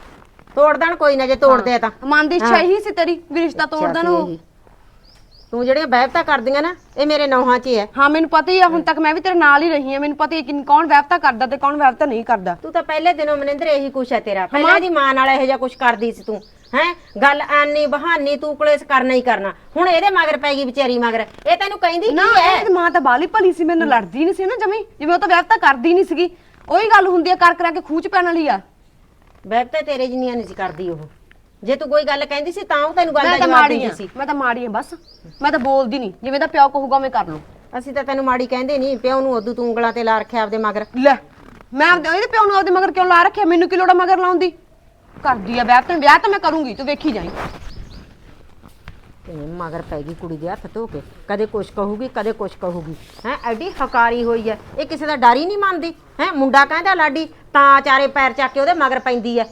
ਤੋੜ ਦੇਣ ਕੋਈ ਨਾ ਜੇ ਤੋੜਦੇ ਆ ਤਾਂ। ਮਨ ਦੀ ਇੱਛਾ ਇਹੀ ਸੀ ਤੇਰੀ ਵੀ ਰਿਸ਼ਤਾ ਤੋੜ ਦੇਣ ਉਹ। ਤੂੰ ਜਿਹੜੀਆਂ ਬਹਿਬਤਾ ਕਰਦੀਆਂ ਨਾ ਇਹ ਮੇਰੇ ਨੌਹਾਂ 'ਚ ਹੀ ਹੈ ਹਾਂ ਮੈਨੂੰ ਪਤਾ ਹੀ ਆ ਹੁਣ ਤੱਕ ਮੈਂ ਵੀ ਤੇਰੇ ਨਾਲ ਹੀ ਰਹੀ ਆ। ਮੈਨੂੰ ਪਤਾ ਹੀ ਕਿ ਕੌਣ ਵਹਿਬਤਾ ਕਰਦਾ ਤੇ ਕੌਣ ਵਹਿਬਤਾ ਨਹੀਂ ਕਰਦਾ। ਤੂੰ ਤਾਂ ਪਹਿਲੇ ਦਿਨੋਂ ਮਨਿੰਦਰ ਇਹੀ ਕੁਛ ਹੈ ਤੇਰਾ। ਪਹਿਲਾਂ ਦੀ ਮਾਂ ਨਾਲ ਇਹੋ ਜਿਹਾ ਕੁਛ ਕਰਦੀ ਸੀ ਤੂੰ। ਹੈ? ਗੱਲ ਆਨੀ ਬਹਾਨੀ ਤੂੰ ਕਲੇਸ਼ ਕਰਨਾ ਹੀ ਕਰਨਾ। ਹੁਣ ਇਹਦੇ ਮਗਰ ਪੈ ਗਈ ਵਿਚਾਰੀ ਮਗਰ। ਇਹ ਤੈਨੂੰ ਕਹਿੰਦੀ ਨਾ ਕੀ ਹੈ ਇਹ ਮਾਂ ਤਾਂ ਬਾਲੀ ਭਲੀ ਸੀ ਮੈਨੂੰ ਲੜਦੀ ਨਹੀਂ ਸੀ ਨਾ ਜਮੀ। ਜਿਵੇਂ ਉਹ ਤਾਂ ਵਹਿਬਤਾ ਕਰਦੀ ਨਹੀਂ ਸੀਗੀ। ਉਹੀ ਗੱਲ ਹੁੰਦੀ ਆ ਕਰ ਕਰਾ ਕੇ ਖੂਚ ਪੈਣ ਵਾਲੀ ਆ। ਬਹਿਬਤਾ ਤੇਰੇ ਜਿੰਨੀਆਂ ਨਹੀਂ ਸੀ ਕਰਦੀ ਉਹ। ਜੇ ਤੂੰ ਕੋਈ ਗੱਲ ਕਹਿੰਦੀ ਸੀ ਤਾਂ ਉਹ ਤੈਨੂੰ ਗੱਲ ਮੈਂ ਦਾ ਤਾਂ ਜਵਾਬ ਮਾੜੀ ਦਿੰਦੀ ਆ ਸੀ। ਮੈਂ ਤਾਂ ਮਾੜੀ ਆ ਬਸ। ਮੈਂ ਤਾਂ ਬੋਲਦੀ ਨਹੀਂ। ਜਿਵੇਂ ਦਾ ਪਿਓ ਕਹੂਗਾ ਮੈਂ ਕਰ ਲੂ ਅਸੀਂ ਤਾਂ ਤੈਨੂੰ ਮਾੜੀ ਕਹਿੰਦੇ ਨਹੀਂ। ਪਿਓ ਨੂੰ ਉਦੋਂ ਤੂੰ ਉਂਗਲਾਂ ਤੇ ਲਾ ਰੱਖਿਆ ਆਪਦੇ ਮਗਰ। ਲੈ ਮੈਂ ਆਪਦੇ ਇਹਦੇ ਪਿਓ ਨੂੰ ਆਪਦੇ ਮਗਰ ਕਿਉਂ ਲਾ ਰੱਖਿਆ? ਮੈਨੂੰ ਕੀ ਲੋੜਾ ਮਗਰ ਲਾਉਂਦੀ ਕਰਦੀ ਆ ਵਿਆਹ ਤਾਂ ਵਿਆਹ ਤਾਂ ਮੈਂ ਕਰੂੰਗੀ। ਤੂੰ ਵੇਖੀ ਜਾਈਂ। ਤੇ ਮਗਰ ਪੈ ਗਈ ਕੁੜੀ ਦੇ ਹੱਥ ਧੋ ਕੇ। ਕਦੇ ਕੁਛ ਕਹੂਗੀ ਕਦੇ ਕੁਛ ਕਹੂਗੀ। ਹੈ ਐਡੀ ਹਕਾਰੀ ਹੋਈ ਹੈ ਇਹ ਕਿਸੇ ਦਾ ਡਰ ਹੀ ਨਹੀਂ ਮੰਨਦੀ। ਹੈ ਮੁੰਡਾ ਕਹਿੰਦਾ ਲਾਡੀ ਤਾਂ ਚਾਰੇ ਪੈਰ ਚੱਕ ਕੇ ਉਹਦੇ ਮਗਰ ਪੈਂਦੀ ਹੈ